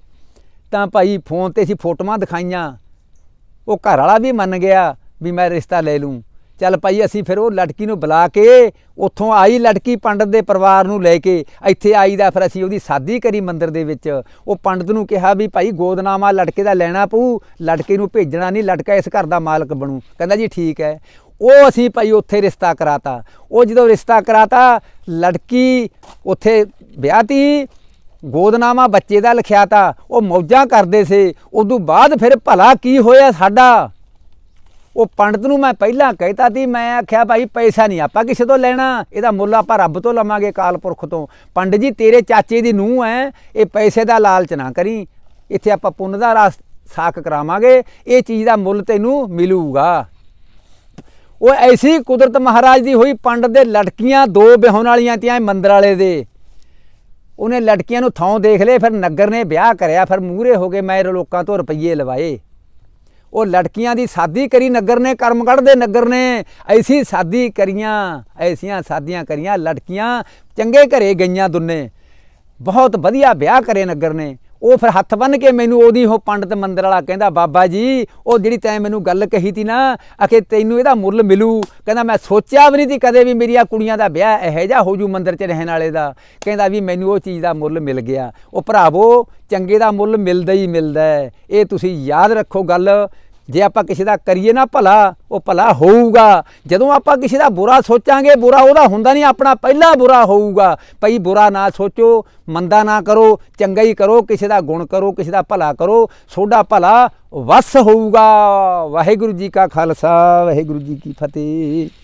ਤਾਂ ਭਾਈ ਫੋਨ ਤੇ ਅਸੀਂ ਫੋਟੋਆਂ ਦਿਖਾਈਆਂ। ਉਹ ਘਰ ਵਾਲਾ ਵੀ ਮੰਨ ਗਿਆ ਵੀ ਮੈਂ ਰਿਸ਼ਤਾ ਲੈ ਲੂੰ। ਚੱਲ ਭਾਈ ਅਸੀਂ ਫਿਰ ਉਹ ਲੜਕੀ ਨੂੰ ਬੁਲਾ ਕੇ ਉੱਥੋਂ ਆਈ ਲੜਕੀ ਪੰਡਤ ਦੇ ਪਰਿਵਾਰ ਨੂੰ ਲੈ ਕੇ, ਇੱਥੇ ਆਈ ਦਾ ਫਿਰ ਅਸੀਂ ਉਹਦੀ ਸਾਦੀ ਕਰੀ ਮੰਦਿਰ ਦੇ ਵਿੱਚ। ਉਹ ਪੰਡਤ ਨੂੰ ਕਿਹਾ ਵੀ ਭਾਈ ਗੋਦਨਾਮਾ ਲੜਕੇ ਦਾ ਲੈਣਾ ਪਊ ਲੜਕੇ ਨੂੰ ਭੇਜਣਾ ਨਹੀਂ ਲੜਕਾ ਇਸ ਘਰ ਦਾ ਮਾਲਕ ਬਣੂ। ਕਹਿੰਦਾ ਜੀ ਠੀਕ ਹੈ। ਉਹ ਅਸੀਂ ਭਾਈ ਉੱਥੇ ਰਿਸ਼ਤਾ ਕਰਾਤਾ। ਉਹ ਜਦੋਂ ਰਿਸ਼ਤਾ ਕਰਾਤਾ ਲੜਕੀ ਉੱਥੇ ਵਿਆਹਤੀ ਗੋਦਨਾਮਾ ਬੱਚੇ ਦਾ ਲਿਖਿਆ ਤਾ ਉਹ ਮੌਜਾਂ ਕਰਦੇ ਸੀ। ਉਦੋਂ ਬਾਅਦ ਫਿਰ ਭਲਾ ਕੀ ਹੋਇਆ ਸਾਡਾ? ਉਹ ਪੰਡਤ ਨੂੰ ਮੈਂ ਪਹਿਲਾਂ ਕਹਿਤਾ ਸੀ, ਮੈਂ ਆਖਿਆ ਭਾਈ ਪੈਸਾ ਨਹੀਂ ਆਪਾਂ ਕਿਸੇ ਤੋਂ ਲੈਣਾ, ਇਹਦਾ ਮੁੱਲ ਆਪਾਂ ਰੱਬ ਤੋਂ ਲਵਾਂਗੇ ਕਾਲਪੁਰਖ ਤੋਂ। ਪੰਡਤ ਜੀ, ਤੇਰੇ ਚਾਚੇ ਦੀ ਨੂੰਹ ਐ, ਇਹ ਪੈਸੇ ਦਾ ਲਾਲਚ ਨਾ ਕਰੀ। ਇੱਥੇ ਆਪਾਂ ਪੁੰਨ ਦਾ ਰਾਸ ਸਾਕ ਕਰਾਵਾਂਗੇ, ਇਹ ਚੀਜ਼ ਦਾ ਮੁੱਲ ਤੈਨੂੰ ਮਿਲੂਗਾ। ਉਹ ਐਸੀ ਕੁਦਰਤ ਮਹਾਰਾਜ ਦੀ ਹੋਈ ਪੰਡਤ ਦੇ ਲੜਕੀਆਂ ਦੋ ਵਿਆਹਣ ਵਾਲੀਆਂ ਤੀਆਂ ਮੰਦਰ ਵਾਲੇ ਦੇ। ਉਹਨੇ ਲੜਕੀਆਂ ਨੂੰ ਥਾਂ ਦੇਖ ਲਏ, ਫਿਰ ਨਗਰ ਨੇ ਵਿਆਹ ਕਰਿਆ, ਫਿਰ ਮੂਹਰੇ ਹੋ ਗਏ, ਮੈਂ ਲੋਕਾਂ ਤੋਂ ਰੁਪਈਏ ਲਵਾਏ। ਉਹ ਲੜਕੀਆਂ ਦੀ ਸਾਦੀ ਕਰੀ ਨਗਰ ਨੇ ਕਰਮਗੜ੍ਹ ਦੇ ਨਗਰ ਨੇ। ਐਸੀ ਸਾਦੀ ਕਰੀਆਂ, ਐਸੀਆਂ ਸਾਦੀਆਂ ਕਰੀਆਂ ਲੜਕੀਆਂ ਚੰਗੇ ਘਰੇ ਗਈਆਂ ਦੁੰਨੇ। ਬਹੁਤ ਵਧੀਆ ਵਿਆਹ ਕਰੇ ਨਗਰ ਨੇ। ਉਹ ਫਿਰ ਹੱਥ ਬੰਨ ਕੇ ਮੈਨੂੰ ਉਹਦੀ ਉਹ ਪੰਡਤ ਮੰਦਰ ਵਾਲਾ ਕਹਿੰਦਾ, ਬਾਬਾ ਜੀ, ਉਹ ਜਿਹੜੀ ਤੈਂ ਮੈਨੂੰ ਗੱਲ ਕਹੀ ਤੀ ਨਾ, ਅਖੇ ਤੈਨੂੰ ਇਹਦਾ ਮੁੱਲ ਮਿਲੂ। ਕਹਿੰਦਾ, ਮੈਂ ਸੋਚਿਆ ਵੀ ਨਹੀਂ ਤੀ ਕਦੇ ਵੀ ਮੇਰੀਆਂ ਕੁੜੀਆਂ ਦਾ ਵਿਆਹ ਇਹੋ ਜਿਹਾ ਹੋ ਜੂ ਮੰਦਰ 'ਚ ਰਹਿਣ ਵਾਲੇ ਦਾ। ਕਹਿੰਦਾ ਵੀ ਮੈਨੂੰ ਉਹ ਚੀਜ਼ ਦਾ ਮੁੱਲ ਮਿਲ ਗਿਆ। ਉਹ ਭਰਾਵੋ, ਚੰਗੇ ਦਾ ਮੁੱਲ ਮਿਲਦਾ ਹੀ ਮਿਲਦਾ ਇਹ ਤੁਸੀਂ ਯਾਦ ਰੱਖੋ ਗੱਲ। ਜੇ ਆਪਾਂ ਕਿਸੇ ਦਾ ਕਰੀਏ ਨਾ ਭਲਾ, ਉਹ ਭਲਾ ਹੋਊਗਾ। ਜਦੋਂ ਆਪਾਂ ਕਿਸੇ ਦਾ ਬੁਰਾ ਸੋਚਾਂਗੇ, ਬੁਰਾ ਉਹਦਾ ਹੁੰਦਾ ਨਹੀਂ, ਆਪਣਾ ਪਹਿਲਾ ਬੁਰਾ ਹੋਊਗਾ। ਭਈ ਬੁਰਾ ਨਾ ਸੋਚੋ, ਮੰਦਾ ਨਾ ਕਰੋ, ਚੰਗਾ ਹੀ ਕਰੋ, ਕਿਸੇ ਦਾ ਗੁਣ ਕਰੋ, ਕਿਸੇ ਦਾ ਭਲਾ ਕਰੋ, ਸੋਡਾ ਭਲਾ ਵਸ ਹੋਊਗਾ। ਵਾਹਿਗੁਰੂ ਜੀ ਕਾ ਖਾਲਸਾ, ਵਾਹਿਗੁਰੂ ਜੀ ਕੀ ਫਤਿਹ।